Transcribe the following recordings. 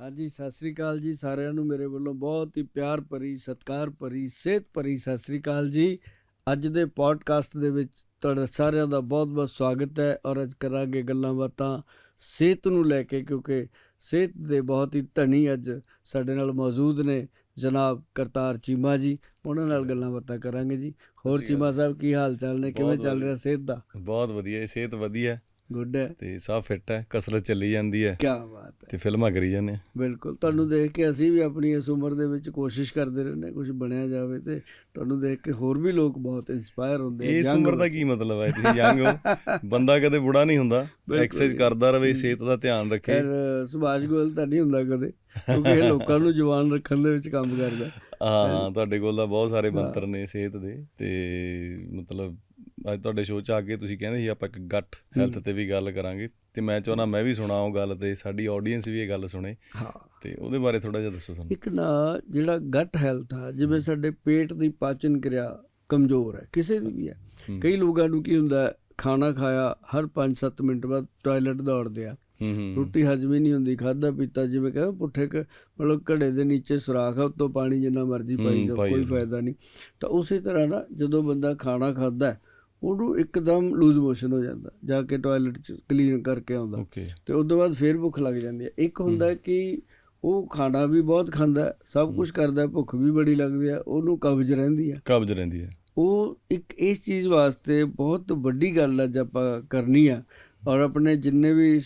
ਹਾਂਜੀ ਸਤਿ ਸ੍ਰੀ ਅਕਾਲ ਜੀ ਸਾਰਿਆਂ ਨੂੰ। ਮੇਰੇ ਵੱਲੋਂ ਬਹੁਤ ਹੀ ਪਿਆਰ ਭਰੀ ਸਤਿਕਾਰ ਭਰੀ ਸਿਹਤ ਭਰੀ ਸਤਿ ਸ੍ਰੀ ਅਕਾਲ ਜੀ। ਅੱਜ ਦੇ ਪੋਡਕਾਸਟ ਦੇ ਵਿੱਚ ਤੁਹਾਡਾ ਸਾਰਿਆਂ ਦਾ ਬਹੁਤ-ਬਹੁਤ ਸਵਾਗਤ ਹੈ ਔਰ ਅੱਜ ਕਰਾਂਗੇ ਗੱਲਾਂ ਬਾਤਾਂ ਸਿਹਤ ਨੂੰ ਲੈ ਕੇ ਕਿਉਂਕਿ ਸਿਹਤ ਦੇ ਬਹੁਤ ਹੀ ਧਨੀ ਅੱਜ ਸਾਡੇ ਨਾਲ ਮੌਜੂਦ ਨੇ ਜਨਾਬ ਕਰਤਾਰ ਚੀਮਾ ਜੀ। ਉਹਨਾਂ ਨਾਲ ਗੱਲਾਂ ਬਾਤਾਂ ਕਰਾਂਗੇ ਜੀ। ਹੋਰ ਚੀਮਾ ਸਾਹਿਬ ਕੀ ਹਾਲ ਚਾਲ ਨੇ? ਕਿਵੇਂ ਚੱਲ। ਰਿਹਾ ਸਿਹਤ ਦਾ? ਬਹੁਤ ਵਧੀਆ ਸਿਹਤ ਵਧੀਆ। ਗੁੱਡ ਹੈ। ਤੇ ਸਭ ਫਿੱਟ ਹੈ ਕਸਰਤ ਚੱਲੀ ਜਾਂਦੀ ਹੈ। ਕੀ ਬਾਤ ਹੈ। ਤੇ ਫਿਲਮਾਂ ਕਰੀ ਜਾਂਦੇ ਹਾਂ। ਬਿਲਕੁਲ ਤੁਹਾਨੂੰ ਦੇਖ ਕੇ ਅਸੀਂ ਵੀ ਆਪਣੀ ਇਸ ਉਮਰ ਦੇ ਵਿੱਚ ਕੋਸ਼ਿਸ਼ ਕਰਦੇ ਰਹਿੰਦੇ ਕੁਝ ਬਣਿਆ ਜਾਵੇ ਤੇ ਤੁਹਾਨੂੰ ਦੇਖ ਕੇ ਹੋਰ ਵੀ ਲੋਕ ਬਹੁਤ ਇਨਸਪਾਇਰ ਹੁੰਦੇ ਆ ਇਸ ਉਮਰ ਦਾ ਕੀ ਮਤਲਬ ਹੈ ਤੁਸੀਂ ਯੰਗ ਹੋ। ਬੰਦਾ ਕਦੇ ਬੁੜਾ ਨਹੀਂ ਹੁੰਦਾ ਐਕਸਰਸਾਈਜ਼। ਕਰਦਾ ਰਵੇ ਸਿਹਤ ਦਾ ਧਿਆਨ ਰੱਖੇ। ਖੈਰ ਸੁਭਾਸ਼ ਗੋਇਲ ਤਾਂ ਨਹੀਂ ਹੁੰਦਾ ਕਦੇ ਕਿਉਂਕਿ ਇਹ ਲੋਕਾਂ ਨੂੰ ਜਵਾਨ ਰੱਖਣ ਦੇ ਵਿੱਚ ਕੰਮ ਕਰਦਾ। ਹਾਂ ਤੁਹਾਡੇ ਕੋਲ ਤਾਂ ਬਹੁਤ ਸਾਰੇ ਮੰਤਰ ਨੇ ਸਿਹਤ ਦੇ ਤੇ ਮਤਲਬ ਅੱਜ ਤੁਹਾਡੇ ਸ਼ੋਅ 'ਚ ਆ ਕੇ ਤੁਸੀਂ ਕਹਿੰਦੇ ਸੀ ਆਪਾਂ ਇੱਕ ਗੱਟ ਹੈਲਥ ਤੇ ਵੀ ਗੱਲ ਕਰਾਂਗੇ ਤੇ ਮੈਂ ਚਾਹੁੰਦਾ ਮੈਂ ਵੀ ਸੁਣਾ ਉਹ ਗੱਲ ਤੇ ਸਾਡੀ ਆਡੀਅנס ਵੀ ਇਹ ਗੱਲ ਸੁਣੇ। ਹਾਂ। ਤੇ ਉਹਦੇ ਬਾਰੇ ਥੋੜਾ ਜਿਹਾ ਦੱਸੋ ਸਾਨੂੰ। ਇੱਕ ਨਾ ਜਿਹੜਾ ਗਟ ਹੈਲਥ ਆ ਜਿਵੇਂ ਸਾਡੇ ਪੇਟ ਦੀ ਪਾਚਨ ਕਿਰਿਆ ਕਮਜ਼ੋਰ ਹੈ ਕਿਸੇ ਦੀ ਵੀ ਹੈ। ਕਈ ਲੋਕਾਂ ਨੂੰ ਕੀ ਹੁੰਦਾ ਖਾਣਾ ਖਾਇਆ ਹਰ 5-7 ਮਿੰਟ ਬਾਅਦ ਟਾਇਲਟ ਦੌੜਦੇ ਆ। ਰੋਟੀ ਹਜਮ ਹੀ ਨਹੀਂ ਹੁੰਦੀ ਖਾਦਾ ਪੀਤਾ ਜਿਵੇਂ ਕਹਿੰਦਾ ਪੁੱਠੇ ਮਤਲਬ ਘੜੇ ਦੇ ਨੀਚੇ ਸੁਰਾਖ ਆ ਉੱਤੋਂ ਪਾਣੀ ਜਿੰਨਾ ਮਰਜ਼ੀ ਪਾਈ ਪਾਈ ਕੋਈ। ਫਾਇਦਾ ਨਹੀਂ। ਤਾਂ ਉਸੇ ਤਰ੍ਹਾਂ ਨਾ ਜਦੋਂ ਬੰਦਾ ਖਾਣਾ ਖਾਂਦਾ ਹੈ, ਉਹਨੂੰ ਇੱਕਦਮ ਲੂਜ਼ ਮੋਸ਼ਨ ਹੋ ਜਾਂਦਾ ਜਾ ਕੇ ਟਾਇਲਟ ਚ ਕਲੀਨ ਕਰਕੇ ਆਉਂਦਾ। ਤੇ ਉਸ ਤੋਂ ਬਾਅਦ ਫੇਰ ਭੁੱਖ ਲੱਗ ਜਾਂਦੀ ਹੈ। ਇੱਕ ਹੁੰਦਾ ਹੈ। ਕਿ ਉਹ ਖਾਣਾ ਵੀ ਬਹੁਤ ਖਾਂਦਾ ਹੈ, ਸਭ ਕੁਝ ਕਰਦਾ ਹੈ, ਭੁੱਖ ਵੀ ਬੜੀ ਲੱਗਦੀ ਹੈ ਉਹਨੂੰ ਕਬਜ਼ ਰਹਿੰਦੀ ਹੈ। ਕਬਜ਼ ਰਹਿੰਦੀ ਹੈ। ਉਹ ਇੱਕ ਇਸ ਚੀਜ਼ ਵਾਸਤੇ ਬਹੁਤ ਵੱਡੀ ਗੱਲ ਅੱਜ ਆਪਾਂ ਕਰਨੀ ਆ। ਔਰ ਆਪਣੇ ਜਿੰਨੇ ਵੀ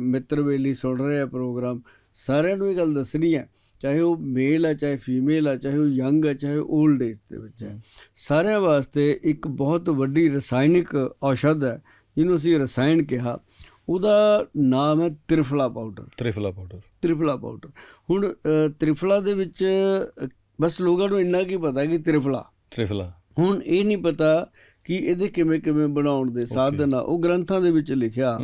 ਮਿੱਤਰ ਬੇਲੀ ਸੁਣ ਰਹੇ ਆ ਪ੍ਰੋਗਰਾਮ ਸਾਰਿਆਂ ਨੂੰ ਇਹ ਗੱਲ ਦੱਸਣੀ ਹੈ ਚਾਹੇ ਉਹ ਮੇਲ ਹੈ ਚਾਹੇ ਫੀਮੇਲ ਹੈ ਚਾਹੇ ਉਹ ਯੰਗ ਹੈ ਚਾਹੇ 올ਡ ਏਜ ਦੇ ਵਿੱਚ ਹੈ। ਸਾਰਿਆਂ ਵਾਸਤੇ ਇੱਕ ਬਹੁਤ ਵੱਡੀ ਰਸਾਇਣਿਕ ਔਸ਼ਧ ਹੈ ਜਿਹਨੂੰ ਅਸੀਂ ਰਸਾਇਣ ਕਿਹਾ। ਉਹਦਾ ਨਾਮ ਹੈ triphala powder triphala powder triphala powder ਹੁਣ ਤ੍ਰਿਫਲਾ ਦੇ ਵਿੱਚ ਬਸ ਲੋਕਾਂ ਨੂੰ ਇੰਨਾ ਕੀ ਪਤਾ ਕਿ ਤ੍ਰਿਫਲਾ। ਤ੍ਰਿਫਲਾ। ਹੁਣ ਇਹ ਨਹੀਂ ਪਤਾ ਕਿ ਇਹਦੇ ਕਿਵੇਂ ਕਿਵੇਂ ਬਣਾਉਣ ਦੇ ਸਾਧਨ ਆ। ਉਹ ਗ੍ਰੰਥਾਂ ਦੇ ਵਿੱਚ ਲਿਖਿਆ।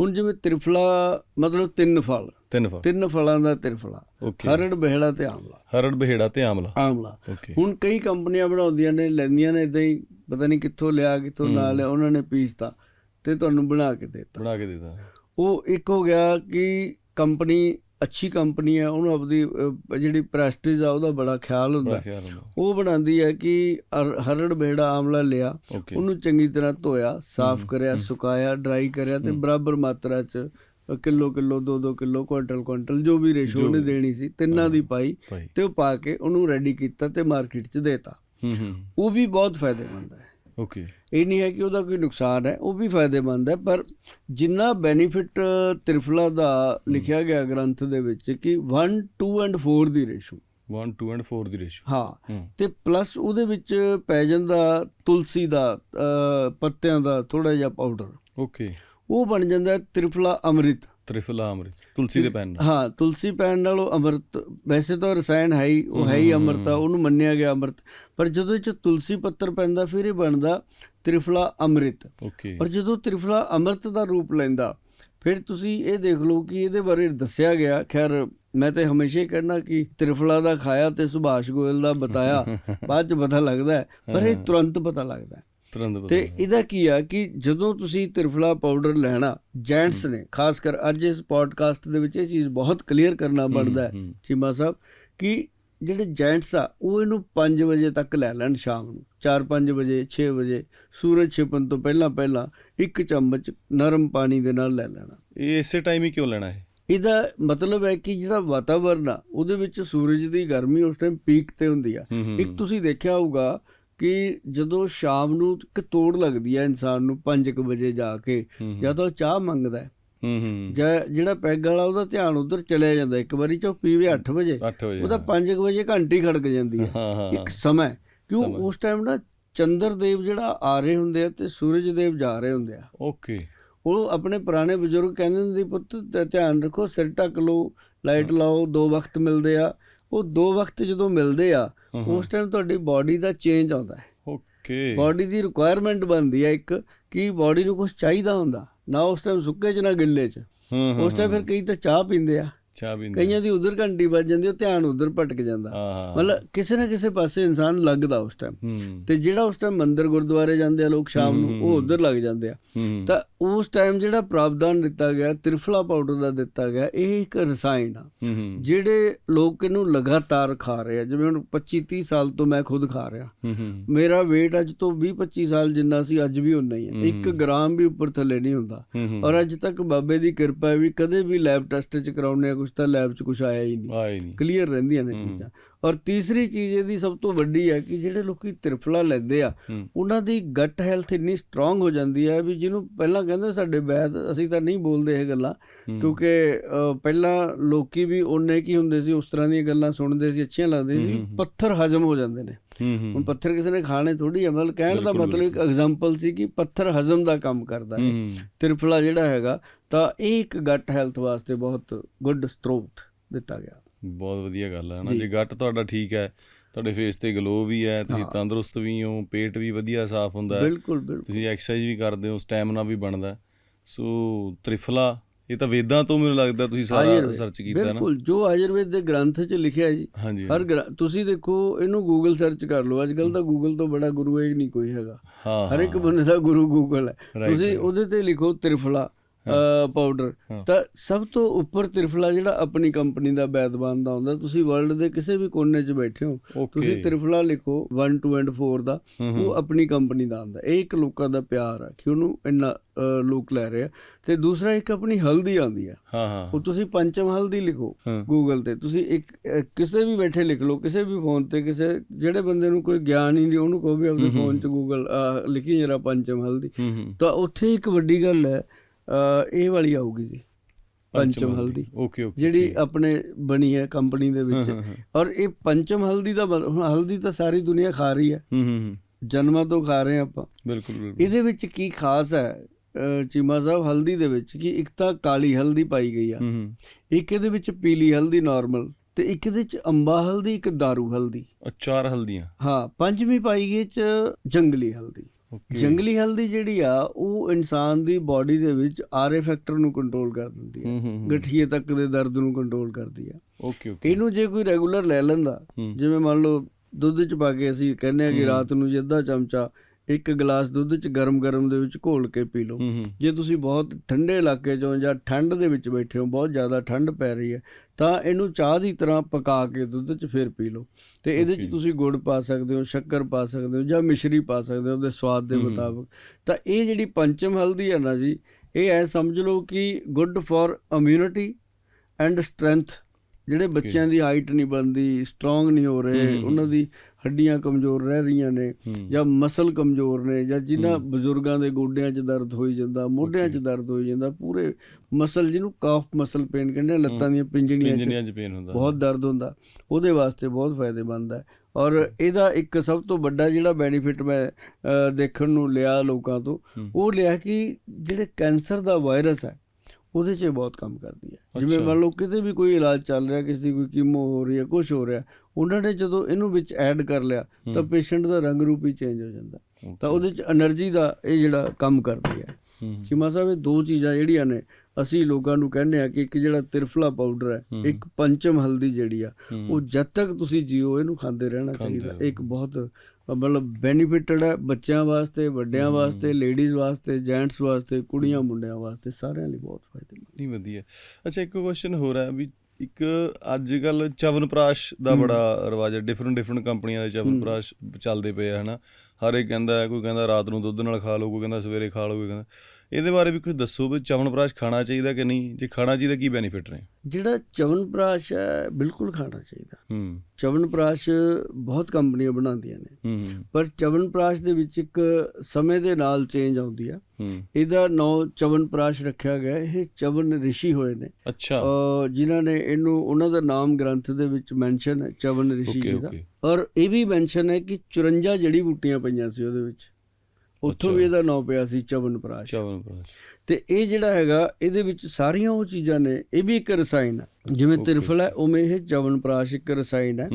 ਹੁਣ ਜਿਵੇਂ ਤ੍ਰਿਫਲਾ ਮਤਲਬ ਤਿੰਨ ਫਲ। ਤਿੰਨ ਫਲ। ਤਿੰਨ ਫਲਾਂ ਦਾ ਤ੍ਰਿਫਲਾ ਹਰੜ ਬਹਿੜਾ ਤੇ ਆਮਲਾ। ਹਰੜ ਬਹਿੜਾ ਤੇ ਆਮਲਾ। ਆਮਲਾ। ਹੁਣ ਕਈ ਕੰਪਨੀਆਂ ਬਣਾਉਂਦੀਆਂ ਨੇ ਲੈਂਦੀਆਂ ਨੇ ਇਦਾਂ ਹੀ ਪਤਾ ਨਹੀਂ ਕਿੱਥੋਂ ਲਿਆ ਕਿੱਥੋਂ ਨਾ ਲਿਆ ਉਹਨਾਂ ਨੇ ਪੀਸਤਾ ਤੇ ਤੁਹਾਨੂੰ ਬਣਾ ਕੇ ਦੇਤਾ। ਬਣਾ ਕੇ ਦੇਦਾ ਉਹ ਇੱਕ ਹੋ ਗਿਆ ਕਿ ਕੰਪਨੀ ਅੱਛੀ ਕੰਪਨੀ ਹੈ ਉਹਨੂੰ ਆਪਦੀ ਜਿਹੜੀ ਪ੍ਰੈਸਟੀਜ ਆ ਉਹਦਾ ਬੜਾ ਖਿਆਲ ਹੁੰਦਾ। ਬੜਾ ਉਹ ਬਣਾਉਂਦੀ ਹੈ ਕਿ ਹਰ- ਹਰੜ ਬਹਿੜਾ ਆਮਲਾ ਲਿਆ ਉਹਨੂੰ ਚੰਗੀ ਤਰ੍ਹਾਂ ਧੋਇਆ ਸਾਫ਼ ਕਰਿਆ ਸੁਕਾਇਆ ਡਰਾਈ ਕਰਿਆ ਤੇ ਬਰਾਬਰ ਮਾਤਰਾ ਚ kilo kilo 2-2 kilo quintal quintal ਜੋ ਵੀ ਰੇਸ਼ੋ ਉਹਨੇ ਦੇਣੀ ਸੀ ਤਿੰਨਾਂ ਦੀ ਪਾਈ ਤੇ ਉਹ ਪਾ ਕੇ ਉਹਨੂੰ ਰੈਡੀ ਕੀਤਾ ਤੇ ਮਾਰਕੀਟ 'ਚ ਦੇਤਾ। ਹੂੰ ਹੂੰ ਉਹ ਵੀ ਬਹੁਤ ਫਾਇਦੇਮੰਦ ਹੈ। ਓਕੇ ਇਹ ਨਹੀਂ ਹੈ ਕਿ ਉਹਦਾ ਕੋਈ ਨੁਕਸਾਨ ਹੈ ਉਹ ਵੀ ਫਾਇਦੇਮੰਦ ਹੈ ਪਰ ਜਿੰਨਾ ਬੈਨੀਫਿਟ ਤ੍ਰਿਫਲਾ ਦਾ ਲਿਖਿਆ ਗਿਆ ਗ੍ਰੰਥ ਦੇ ਵਿੱਚ ਕਿ 1 2 ਐਂਡ 4 ਦੀ ਰੇਸ਼ੋ 1 2 ਐਂਡ 4 ਦੀ ਰੇਸ਼ੋ ਹਾਂ। ਤੇ ਪਲੱਸ ਉਹਦੇ ਵਿੱਚ ਪੈ ਜਾਂਦਾ ਤੁਲਸੀ ਦਾ ਪੱਤਿਆਂ ਦਾ ਥੋੜਾ ਜਿਹਾ ਪਾਊਡਰ ਓਕੇ ਉਹ ਬਣ ਜਾਂਦਾ ਤ੍ਰਿਫਲਾ ਅੰਮ੍ਰਿਤ। ਤ੍ਰਿਫਲਾ ਅੰਮ੍ਰਿਤ ਤੁਲਸੀ ਦੇ ਪੈਨ ਨਾਲ। ਹਾਂ ਤੁਲਸੀ ਪੈਣ ਨਾਲੋਂ ਅੰਮ੍ਰਿਤ ਵੈਸੇ ਤਾਂ ਰਸਾਇਣ ਹੈ ਹੀ ਉਹ ਹੈ ਹੀ ਅੰਮ੍ਰਿਤ ਆ ਉਹਨੂੰ ਮੰਨਿਆ ਗਿਆ ਅੰਮ੍ਰਿਤ। ਪਰ ਜਦੋਂ ਇਹ ਚ ਤੁਲਸੀ ਪੱਤਰ ਪੈਂਦਾ ਫਿਰ ਇਹ ਬਣਦਾ ਤ੍ਰਿਫਲਾ ਅੰਮ੍ਰਿਤ। ਓਕੇ। ਪਰ ਜਦੋਂ ਤ੍ਰਿਫਲਾ ਅੰਮ੍ਰਿਤ ਦਾ ਰੂਪ ਲੈਂਦਾ ਫਿਰ ਤੁਸੀਂ ਇਹ ਦੇਖ ਲਓ ਕਿ ਇਹਦੇ ਬਾਰੇ ਦੱਸਿਆ ਗਿਆ। ਖੈਰ ਮੈਂ ਤੇ ਹਮੇਸ਼ਾ ਹੀ ਕਹਿਣਾ ਕਿ ਤ੍ਰਿਫਲਾ ਦਾ ਖਾਇਆ ਤੇ ਸੁਭਾਸ਼ ਗੋਇਲ ਦਾ ਬਤਾਇਆ ਬਾਅਦ ਚ ਪਤਾ ਲੱਗਦਾ ਪਰ ਇਹ ਤੁਰੰਤ ਪਤਾ ਲੱਗਦਾ ਤੇ ਇਹਦਾ ਕੀ ਆ ਕਿ ਜਦੋਂ ਤੁਸੀਂ ਤ੍ਰਿਫਲਾ ਪਾਊਡਰ ਲੈਣਾ ਜੈਂਟਸ ਨੇ ਖਾਸ ਕਰ ਅੱਜ ਇਸ ਪੋਡਕਾਸਟ ਦੇ ਵਿੱਚ ਇਹ ਚੀਜ਼ ਬਹੁਤ ਕਲੀਅਰ ਕਰਨਾ ਬਣਦਾ ਹੈ। ਚੀਮਾ ਸਾਹਿਬ ਕਿ ਜਿਹੜੇ ਜੈਂਟਸ ਆ ਉਹ ਇਹਨੂੰ 5 ਵਜੇ ਤੱਕ ਲੈ ਲੈਣ ਸ਼ਾਮ ਨੂੰ। 4-5 ਵਜੇ 6 ਵਜੇ ਸੂਰਜ ਛਿਪਣ ਤੋਂ ਪਹਿਲਾਂ ਪਹਿਲਾਂ ਇੱਕ ਚਮਚ ਨਰਮ ਪਾਣੀ ਦੇ ਨਾਲ ਲੈ ਲੈਣਾ। ਇਹ ਇਸੇ ਟਾਈਮ ਹੀ ਕਿਉਂ ਲੈਣਾ ਹੈ ਇਹਦਾ ਮਤਲਬ ਹੈ ਕਿ ਜਿਹੜਾ ਵਾਤਾਵਰਨ ਆ ਉਹਦੇ ਵਿੱਚ ਸੂਰਜ ਦੀ ਗਰਮੀ ਉਸ ਟਾਈਮ ਪੀਕ ਤੇ ਹੁੰਦੀ ਆ। ਇੱਕ ਤੁਸੀਂ ਦੇਖਿਆ ਹੋਊਗਾ ਕਿ ਜਦੋਂ ਸ਼ਾਮ ਨੂੰ ਇੱਕ ਤੋੜ ਲੱਗਦੀ ਹੈ ਇਨਸਾਨ ਨੂੰ 5:00 ਵਜੇ ਜਾ ਕੇ ਜਾਂ ਤਾਂ ਉਹ ਚਾਹ ਮੰਗਦਾ ਹੈ। ਹੂੰ ਜਿਹੜਾ ਪੈਗ ਵਾਲਾ ਉਹਦਾ ਧਿਆਨ ਉਧਰ ਚਲਿਆ ਜਾਂਦਾ ਇੱਕ ਵਾਰੀ ਚੋਂ ਪੀਵੇ 8 ਵਜੇ 8 ਵਜੇ ਉਹਦਾ 5 ਵਜੇ ਘੰਟੀ ਖੜਕ ਜਾਂਦੀ ਹੈ। ਇੱਕ ਸਮਾਂ ਕਿਉਂ ਉਸ ਟਾਈਮ ਨਾ ਚੰਦਰ ਦੇਵ ਜਿਹੜਾ ਆ ਰਹੇ ਹੁੰਦੇ ਆ ਤੇ ਸੂਰਜ ਦੇਵ ਜਾ ਰਹੇ ਹੁੰਦੇ ਆ। ਓਕੇ। ਉਹ ਆਪਣੇ ਪੁਰਾਣੇ ਬਜ਼ੁਰਗ ਕਹਿੰਦੇ ਹੁੰਦੇ ਪੁੱਤ ਧਿਆਨ ਰੱਖੋ ਸਿਰ ਢੱਕ ਲਓ ਲਾਈਟ ਲਾਓ ਦੋ ਵਕਤ ਮਿਲਦੇ ਆ ਉਹ ਦੋ ਵਕਤ ਜਦੋਂ ਮਿਲਦੇ ਆ ਉਸ ਟਾਈਮ ਤੁਹਾਡੀ ਬਾਡੀ ਦਾ ਚੇਂਜ ਆਉਂਦਾ ਹੈ। ਓਕੇ ਬਾਡੀ ਦੀ ਰਿਕੁਆਇਰਮੈਂਟ ਬਣਦੀ ਹੈ ਇੱਕ ਕਿ ਬਾਡੀ ਨੂੰ ਕੁਝ ਚਾਹੀਦਾ ਹੁੰਦਾ ਨਾ ਉਸ ਟਾਈਮ ਸੁੱਕੇ ਚ ਨਾ ਗਿੱਲੇ ਚ। ਉਸ ਟਾਈਮ ਫਿਰ ਕਈ ਤਾਂ ਚਾਹ ਪੀਂਦੇ ਆ। ਚਾਹ ਵੀ ਕਈਆਂ ਦੀ ਉਧਰ ਘੰਟੀ ਵੱਜ ਜਾਂਦੀ ਉਹ ਧਿਆਨ ਉਧਰ ਭਟਕ ਜਾਂਦਾ। ਮਤਲਬ ਕਿਸੇ ਨਾ ਕਿਸੇ ਪਾਸੇ ਇਨਸਾਨ ਲੱਗਦਾ ਉਸ ਟਾਈਮ ਤੇ ਜਿਹੜਾ ਉਸ ਟਾਈਮ ਮੰਦਿਰ ਗੁਰਦੁਆਰੇ ਜਾਂਦੇ ਆ ਲੋਕ ਸ਼ਾਮ ਨੂੰ ਉਹ ਉਧਰ ਲੱਗ ਜਾਂਦੇ ਆ। ਤਾਂ ਉਸ ਟਾਈਮ ਜਿਹੜਾ ਪ੍ਰਾਵਧਾਨ ਦਿੱਤਾ ਗਿਆ ਤ੍ਰਿਫਲਾ ਪਾਊਡਰ ਦਾ ਦਿੱਤਾ ਗਿਆ ਇਹ ਇੱਕ ਰਸਾਇਣ ਆ। ਜਿਹੜੇ ਲੋਕ ਇਹਨੂੰ ਲਗਾਤਾਰ ਖਾ ਰਹੇ ਆ ਜਿਵੇਂ ਹੁਣ 25 30 ਸਾਲ ਤੋਂ ਮੈਂ ਖੁਦ ਖਾ ਰਿਹਾ। ਮੇਰਾ weight ਅੱਜ ਤੋਂ 20 25 ਸਾਲ ਜਿੰਨਾ ਸੀ ਅੱਜ ਵੀ ਉਨਾ ਹੀ ਹੈ। 1 ਗ੍ਰਾਮ ਵੀ ਉੱਪਰ ਥੱਲੇ ਨਹੀਂ ਹੁੰਦਾ। ਔਰ ਅੱਜ ਤੱਕ ਬਾਬੇ ਦੀ ਕਿਰਪਾ ਵੀ ਕਦੇ ਵੀ ਲੈਬ ਟੈਸਟ ਚ ਕਰਾਉਣੇ ਕੁਝ ਤਾਂ ਲੈਬ ਚ ਕੁਝ ਆਇਆ ਹੀ ਨਹੀਂ। ਆਏ ਨਹੀਂ। ਕਲੀਅਰ ਰਹਿੰਦੀਆਂ ਨੇ ਚੀਜ਼ਾਂ। ਔਰ ਤੀਸਰੀ ਚੀਜ਼ ਇਹਦੀ ਸਭ ਤੋਂ ਵੱਡੀ ਹੈ ਕਿ ਜਿਹੜੇ ਲੋਕੀ ਤ੍ਰਿਫਲਾ ਲੈਂਦੇ ਆ ਉਹਨਾਂ ਦੀ ਗੱਟ ਹੈਲਥ ਇੰਨੀ ਸਟਰੋਂਗ ਹੋ ਜਾਂਦੀ ਹੈ ਵੀ ਜਿਹਨੂੰ ਪਹਿਲਾਂ ਕਹਿੰਦੇ ਸਾਡੇ ਵੈਦ ਅਸੀਂ ਤਾਂ ਨਹੀਂ ਬੋਲਦੇ ਇਹ ਗੱਲਾਂ ਕਿਉਂਕਿ ਪਹਿਲਾਂ ਲੋਕੀ ਵੀ ਉਹਨੇ ਕੀ ਹੁੰਦੇ ਸੀ ਉਸ ਤਰ੍ਹਾਂ ਦੀਆਂ ਗੱਲਾਂ ਸੁਣਦੇ ਸੀ ਅੱਛੀਆਂ ਲੱਗਦੀਆਂ ਸੀ ਪੱਥਰ ਹਜਮ ਹੋ ਜਾਂਦੇ ਨੇ। ਹੁਣ ਪੱਥਰ ਕਿਸੇ ਨੇ ਖਾਣੇ ਥੋੜੀ ਹੈ ਮਤਲਬ ਕਹਿਣ ਦਾ ਮਤਲਬ ਇੱਕ ਐਗਜ਼ਾਮਪਲ ਸੀ ਕਿ ਪੱਥਰ ਹਜਮ ਦਾ ਕੰਮ ਕਰਦਾ ਹੂੰ। ਤ੍ਰਿਫਲਾ ਜਿਹੜਾ ਹੈਗਾ ਤਾਂ ਇਹ ਇੱਕ ਗੱਟ ਹੈਲਥ ਵਾਸਤੇ ਬਹੁਤ ਗੁੱਡ ਸਰੋਤ ਦਿੱਤਾ ਗਿਆ। ਬਹੁਤ ਵਧੀਆ ਗੱਲ ਹੈ ਨਾ ਜੇ। ਗੱਟ ਤੁਹਾਡਾ ਠੀਕ ਹੈ ਤੁਹਾਡੇ ਫੇਸ ਤੇ ਗਲੋ ਵੀ ਹੈ ਤੁਸੀਂ ਤੰਦਰੁਸਤ ਵੀ ਹੋ ਪੇਟ ਵੀ ਵਧੀਆ ਸਾਫ਼ ਹੁੰਦਾ ਹੈ ਬਿਲਕੁਲ ਬਿਲਕੁਲ। ਤੁਸੀਂ ਐਕਸਰਸਾਈਜ਼ ਵੀ ਕਰਦੇ ਹੋ ਸਟੈਮਿਨਾ ਵੀ ਬਣਦਾ। ਸੋ ਤ੍ਰਿਫਲਾ ਇਹ ਤਾਂ ਵੇਦਾਂ ਤੋਂ ਮੈਨੂੰ ਲੱਗਦਾ ਤੁਸੀਂ ਸਾਰਾ ਰਿਸਰਚ ਕੀਤਾ ਨਾ। ਬਿਲਕੁਲ ਜੋ ਆਯੁਰਵੇਦ ਦੇ ਗ੍ਰੰਥ 'ਚ ਲਿਖਿਆ ਜੀ ਹਰ ਤੁਸੀਂ ਦੇਖੋ ਇਹਨੂੰ ਗੂਗਲ ਸਰਚ ਕਰ ਲਓ ਅੱਜ ਕੱਲ ਤਾਂ ਗੂਗਲ ਤੋਂ ਬੜਾ ਗੁਰੂ ਇਹ ਨਹੀਂ ਕੋਈ ਹੈਗਾ। ਹਰ ਇੱਕ ਬੰਦੇ ਦਾ ਗੁਰੂ ਗੂਗਲ ਹੈ। ਤੁਸੀਂ ਉਹਦੇ ਤੇ ਲਿਖੋ ਤ੍ਰਿਫਲਾ। ਪਾਊਡਰ। ਤਾਂ ਸਭ ਤੋਂ ਉੱਪਰ ਤ੍ਰਿਫਲਾ ਜਿਹੜਾ ਆਪਣੀ ਕੰਪਨੀ ਦਾ ਬੈਦਬਾਨ ਦਾ ਹੁੰਦਾ ਤੁਸੀਂ ਵਰਲਡ ਦੇ ਕਿਸੇ ਵੀ ਕੋਨੇ 'ਚ ਬੈਠੇ ਹੋ. ਤੁਸੀਂ ਤ੍ਰਿਫਲਾ ਲਿਖੋ 1 2 ਐਂਡ 4 ਦਾ ਉਹ ਆਪਣੀ ਕੰਪਨੀ ਦਾ ਹੁੰਦਾ। ਇਹ ਇੱਕ ਲੋਕਾਂ ਦਾ ਪਿਆਰ ਹੈ ਕਿ ਉਹਨੂੰ ਇੰਨਾ ਲੋਕ ਲੈ ਰਹੇ ਆ। ਤੇ ਦੂਸਰਾ ਇੱਕ ਆਪਣੀ ਹਲਦੀ ਆਉਂਦੀ ਆ। ਹਾਂ ਹਾਂ ਉਹ ਤੁਸੀਂ ਪੰਚਮ ਹਲਦੀ ਲਿਖੋ। ਗੂਗਲ ਤੇ। ਤੁਸੀਂ ਇੱਕ ਕਿਸੇ ਵੀ ਬੈਠੇ ਲਿਖ ਲਓ ਕਿਸੇ ਵੀ ਫੋਨ ਤੇ ਕਿਸੇ ਜਿਹੜੇ ਬੰਦੇ ਨੂੰ ਕੋਈ ਗਿਆਨ ਹੀ ਨਹੀਂ ਉਹਨੂੰ ਕਹੋ ਵੀ ਆਪਣੇ ਫੋਨ 'ਚ ਗੂਗਲ ਲਿਖੀ ਜਰਾ ਪੰਚਮ ਹਲਦੀ। ਤਾਂ ਉੱਥੇ ਇੱਕ ਵੱਡੀ ਗੱਲ ਹੈ ਇਹ ਵਾਲੀ ਆਊਗੀ ਜੀ ਪੰਚਮ ਹਲਦੀ। ਓਕੇ ਓਕੇ ਜਿਹੜੀ ਆਪਣੇ ਬਣੀ ਹੈ ਕੰਪਨੀ ਦੇ ਵਿੱਚ। ਔਰ ਇਹ ਪੰਚਮ ਹਲਦੀ ਦਾ ਹੁਣ ਹਲਦੀ ਤਾਂ ਸਾਰੀ ਦੁਨੀਆ ਖਾ ਰਹੀ ਹੈ। ਹੂੰ ਹੂੰ ਜਨਮਾਂ ਤੋਂ ਖਾ ਰਹੇ ਆਪਾਂ। ਬਿਲਕੁਲ ਬਿਲਕੁਲ। ਇਹਦੇ ਵਿੱਚ ਕੀ ਖਾਸ ਹੈ ਚੀਮਾ ਸਾਹਿਬ ਹਲਦੀ ਦੇ ਵਿੱਚ ਕਿ ਇੱਕ ਤਾਂ ਕਾਲੀ ਹਲਦੀ ਪਾਈ ਗਈ ਆ। ਇੱਕ ਇਹਦੇ ਵਿੱਚ ਪੀਲੀ ਹਲਦੀ ਨਾਰਮਲ ਤੇ ਇੱਕ ਇਹਦੇ ਵਿੱਚ ਅੰਬਾ ਹਲਦੀ ਇੱਕ दारू ਹਲਦੀ। ਚਾਰ ਹਲਦੀਆਂ। ਹਾਂ ਪੰਜਵੀਂ ਪਾਈ ਗਈ ਚ ਜੰਗਲੀ ਹਲਦੀ। ਜੰਗਲੀ ਹਲਦੀ ਜਿਹੜੀ ਆ ਉਹ ਇਨਸਾਨ ਦੀ ਬਾਡੀ ਦੇ ਵਿੱਚ ਆਰਏ ਫੈਕਟਰ ਨੂੰ ਕੰਟਰੋਲ ਕਰ ਦਿੰਦੀ ਹੈ। ਗਠੀਏ ਤੱਕ ਦੇ ਦਰਦ ਨੂੰ ਕੰਟਰੋਲ ਕਰਦੀ ਆ। ਓਕੇ ਓਕੇ ਇਹਨੂੰ ਜੇ ਕੋਈ ਰੈਗੂਲਰ ਲੈ ਲੈਂਦਾ। ਜਿਵੇਂ ਮੰਨ ਲਓ ਦੁੱਧ ਚ ਪਾ ਕੇ ਅਸੀਂ ਕਹਿੰਦੇ ਆ ਕਿ ਰਾਤ ਨੂੰ ਜੇ ਅੱਧਾ ਚਮਚਾ ਇੱਕ ਗਲਾਸ ਦੁੱਧ ਚ ਗਰਮ-ਗਰਮ ਦੇ ਵਿੱਚ ਘੋਲ ਕੇ ਪੀ ਲਓ। ਜੇ ਤੁਸੀਂ ਬਹੁਤ ਠੰਡੇ ਇਲਾਕੇ 'ਚੋਂ ਜਾਂ ਠੰਡ ਦੇ ਵਿੱਚ ਬੈਠੇ ਹੋ ਬਹੁਤ ਜ਼ਿਆਦਾ ਠੰਡ ਪੈ ਰਹੀ ਹੈ ਤਾਂ ਇਹਨੂੰ ਚਾਹ ਦੀ ਤਰ੍ਹਾਂ ਪਕਾ ਕੇ ਦੁੱਧ 'ਚ ਫਿਰ ਪੀ ਲਓ। ਤੇ ਇਹਦੇ 'ਚ. ਤੁਸੀਂ ਗੁੜ ਪਾ ਸਕਦੇ ਹੋ ਸ਼ੱਕਰ ਪਾ ਸਕਦੇ ਹੋ ਜਾਂ ਮਿਸ਼ਰੀ ਪਾ ਸਕਦੇ ਹੋ ਉਹਦੇ ਸਵਾਦ ਦੇ ਮੁਤਾਬਕ। ਤਾਂ ਇਹ ਜਿਹੜੀ ਪੰਚਮ ਹਲਦੀ ਹੈ ਨਾ ਜੀ ਇਹ ਐ ਸਮਝ ਲਓ ਕਿ good for immunity and strength ਜਿਹੜੇ ਬੱਚਿਆਂ ਦੀ ਹਾਈਟ ਨਹੀਂ ਬਣਦੀ ਸਟਰੋਂਗ ਨਹੀਂ ਹੋ ਰਹੇ ਉਹਨਾਂ ਦੀ ਹੱਡੀਆਂ ਕਮਜ਼ੋਰ ਰਹਿ ਰਹੀਆਂ ਨੇ। ਜਾਂ ਮਸਲ ਕਮਜ਼ੋਰ ਨੇ ਜਾਂ ਜਿਨ੍ਹਾਂ ਬਜ਼ੁਰਗਾਂ ਦੇ ਗੋਡਿਆਂ 'ਚ ਦਰਦ ਹੋਈ ਜਾਂਦਾ ਮੋਢਿਆਂ 'ਚ ਦਰਦ ਹੋਈ ਜਾਂਦਾ ਪੂਰੇ ਮਸਲ ਜਿਹਨੂੰ ਕਾਫ ਮਸਲ ਪੇਨ ਕਹਿੰਦੇ ਆ, ਲੱਤਾਂ ਦੀਆਂ ਪਿੰਜਣੀਆਂ 'ਚ ਪੇਨ ਹੁੰਦਾ। ਬਹੁਤ ਦਰਦ ਹੁੰਦਾ ਉਹਦੇ ਵਾਸਤੇ ਬਹੁਤ ਫਾਇਦੇਮੰਦ ਹੈ। ਔਰ ਇਹਦਾ ਇੱਕ ਸਭ ਤੋਂ ਵੱਡਾ ਜਿਹੜਾ ਬੈਨੀਫਿਟ ਮੈਂ ਦੇਖਣ ਨੂੰ ਲਿਆ ਲੋਕਾਂ ਤੋਂ ਉਹ ਲਿਆ ਕਿ ਜਿਹੜੇ ਕੈਂਸਰ ਦਾ ਵਾਇਰਸ ਹੈ ਉਹਦੇ 'ਚ ਬਹੁਤ ਕੰਮ ਕਰਦੀ ਹੈ। ਜਿਵੇਂ ਮੰਨ ਲਓ ਕਿਤੇ ਵੀ ਕੋਈ ਇਲਾਜ ਚੱਲ ਰਿਹਾ ਕਿਸੇ ਦੀ ਕੋਈ ਕੀਮੋ ਹੋ ਰਹੀ ਹੈ ਕੁਝ ਹੋ ਰਿਹਾ ਉਹਨਾਂ ਨੇ ਜਦੋਂ ਇਹਨੂੰ ਵਿੱਚ ਐਡ ਕਰ ਲਿਆ ਤਾਂ ਪੇਸ਼ੈਂਟ ਦਾ ਰੰਗ ਰੂਪ ਹੀ ਚੇਂਜ ਹੋ ਜਾਂਦਾ। ਤਾਂ ਉਹਦੇ 'ਚ એનર્ਜੀ ਦਾ ਇਹ ਜਿਹੜਾ ਕੰਮ ਕਰਦੀ ਹੈ। ਚੀਮਾ ਸਾਹਿਬ ਇਹ ਦੋ ਚੀਜ਼ਾਂ ਜਿਹੜੀਆਂ ਨੇ ਅਸੀਂ ਲੋਕਾਂ ਨੂੰ ਕਹਿੰਦੇ ਆ ਕਿ ਇੱਕ ਜਿਹੜਾ ਤਿਰਫਲਾ ਪਾਊਡਰ ਹੈ ਇੱਕ ਪੰਚਮ ਹਲਦੀ ਜਿਹੜੀ ਆ ਉਹ ਜਦ ਤੱਕ ਤੁਸੀਂ ਜੀਓ ਇਹਨੂੰ ਖਾਂਦੇ ਰਹਿਣਾ ਚਾਹੀਦਾ। ਇੱਕ ਬਹੁਤ ਮਤਲਬ ਬੈਨੀਫਿਟਡ ਹੈ ਬੱਚਿਆਂ ਵਾਸਤੇ ਵੱਡਿਆਂ ਵਾਸਤੇ ਲੇਡੀਜ਼ ਵਾਸਤੇ ਜੈਂਟਸ ਵਾਸਤੇ ਕੁੜੀਆਂ ਮੁੰਡਿਆਂ ਵਾਸਤੇ ਸਾਰਿਆਂ ਲਈ ਬਹੁਤ ਫਾਇਦੇਮੰਦ ਨਹੀਂ ਵਧੀਆ। ਅੱਛਾ ਇੱਕ ਕੁਐਸਚਨ ਹੋ ਰਿਹਾ ਵੀ ਇੱਕ ਅੱਜ ਕੱਲ ਚਵਨਪ੍ਰਾਸ਼ ਦਾ ਬੜਾ ਰਿਵਾਜ ਹੈ। ਡਿਫਰੈਂਟ ਡਿਫਰੈਂਟ ਕੰਪਨੀਆਂ ਦੇ ਚਵਨਪ੍ਰਾਸ਼ ਚੱਲਦੇ ਪਏ ਆ ਹਨਾ। ਹਰ ਇੱਕ ਕਹਿੰਦਾ ਹੈ, ਕੋਈ ਕਹਿੰਦਾ ਰਾਤ ਨੂੰ ਦੁੱਧ ਨਾਲ ਖਾ ਲਓ ਕੋਈ ਕਹਿੰਦਾ ਸਵੇਰੇ ਖਾ ਲਓ ਕੋਈ ਕਹਿੰਦਾ ਇਹਦੇ ਬਾਰੇ ਵੀ ਕੁਝ ਦੱਸੋ ਵੀ ਚਵਨਪ੍ਰਾਸ਼ ਖਾਣਾ ਚਾਹੀਦਾ ਕਿ ਨਹੀਂ? ਜੇ ਖਾਣਾ ਚਾਹੀਦਾ ਕੀ ਬੈਨੀਫਿਟ ਨੇ ਜਿਹੜਾ ਚਵਨਪ੍ਰਾਸ਼ ਹੈ ਬਿਲਕੁਲ ਖਾਣਾ ਚਾਹੀਦਾ। ਹੂੰ। ਚਵਨਪ੍ਰਾਸ਼ ਬਹੁਤ ਕੰਪਨੀਆਂ ਬਣਾਉਂਦੀਆਂ ਨੇ। ਪਰ ਚਵਨਪ੍ਰਾਸ਼ ਦੇ ਵਿੱਚ ਇੱਕ ਸਮੇਂ ਦੇ ਨਾਲ ਚੇਂਜ ਆਉਂਦੀ ਆ। ਇਹਦਾ ਨਾਂ ਚਵਨਪ੍ਰਾਸ਼ ਰੱਖਿਆ ਗਿਆ। ਇਹ ਚਵਨ ਰਿਸ਼ੀ ਹੋਏ ਨੇ। ਅੱਛਾ। ਜਿਨ੍ਹਾਂ ਨੇ ਇਹਨੂੰ ਉਹਨਾਂ ਦਾ ਨਾਮ ਗ੍ਰੰਥ ਦੇ ਵਿੱਚ ਮੈਂਸ਼ਨ ਹੈ ਚਵਨ ਰਿਸ਼ੀ ਜੀ ਦਾ। ਔਰ ਇਹ ਵੀ ਮੈਂਸ਼ਨ ਹੈ ਕਿ 54 ਜੜੀ ਬੂਟੀਆਂ ਪਈਆਂ ਸੀ ਉਹਦੇ ਵਿੱਚ। ਉੱਥੋਂ ਵੀ ਇਹਦਾ ਨਾਮ ਪਿਆ ਸੀ ਚਵਨਪ੍ਰਾਸ਼ ਚਵਨਪ੍ਰਾਸ਼ ਤੇ ਇਹ ਜਿਹੜਾ ਹੈਗਾ ਇਹਦੇ ਵਿੱਚ ਸਾਰੀਆਂ ਉਹ ਚੀਜ਼ਾਂ ਨੇ ਇਹ ਵੀ ਇੱਕ ਰਸਾਇਣ ਹੈ ਜਿਵੇਂ ਤਿਰਫਲ ਹੈ ਉਵੇਂ ਇਹ ਚਵਨਪ੍ਰਾਸ਼ ਇੱਕ ਰਸਾਇਣ ਹੈ।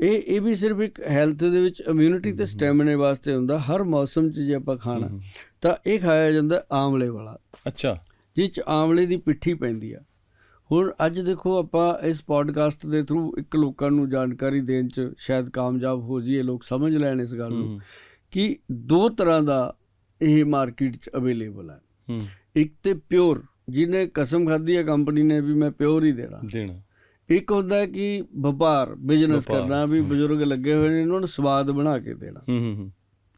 ਇਹ ਇਹ ਵੀ ਸਿਰਫ ਇੱਕ ਹੈਲਥ ਦੇ ਵਿੱਚ ਇਮਿਊਨਿਟੀ ਤੇ ਸਟੈਮਿਨਾ ਵਾਸਤੇ ਹੁੰਦਾ। ਹਰ ਮੌਸਮ 'ਚ ਜੇ ਆਪਾਂ ਖਾਣਾ ਤਾਂ ਇਹ ਖਾਇਆ ਜਾਂਦਾ ਆਮਲੇ ਵਾਲਾ। ਅੱਛਾ। ਜਿਹ 'ਚ ਆਮਲੇ ਦੀ ਪਿੱਠੀ ਪੈਂਦੀ ਆ। ਹੁਣ ਅੱਜ ਦੇਖੋ ਆਪਾਂ ਇਸ ਪੋਡਕਾਸਟ ਦੇ ਥਰੂ ਇੱਕ ਲੋਕਾਂ ਨੂੰ ਜਾਣਕਾਰੀ ਦੇਣ ਚ ਸ਼ਾਇਦ ਕਾਮਯਾਬ ਹੋ ਜਾਈਏ ਲੋਕ ਸਮਝ ਲੈਣ ਇਸ ਗੱਲ ਨੂੰ। ਕਿ ਦੋ ਤਰ੍ਹਾਂ ਦਾ ਇਹ ਮਾਰਕੀਟ 'ਚ ਅਵੇਲੇਬਲ ਹੈ। ਇੱਕ ਤੇ ਪਿਓਰ ਜਿਹਨੇ ਕਸਮ ਖਾਧੀ ਹੈ ਕੰਪਨੀ ਨੇ ਵੀ ਮੈਂ ਪਿਓਰ ਹੀ ਦੇਣਾ। ਦੇਣਾ। ਇੱਕ ਹੁੰਦਾ ਕਿ ਵਪਾਰ ਬਿਜ਼ਨਸ ਕਰਨਾ ਵੀ ਬਜ਼ੁਰਗ ਲੱਗੇ ਹੋਏ ਨੇ ਇਹਨਾਂ ਨੂੰ ਸਵਾਦ ਬਣਾ ਕੇ ਦੇਣਾ। ਹੂੰ ਹੂੰ ਹੂੰ।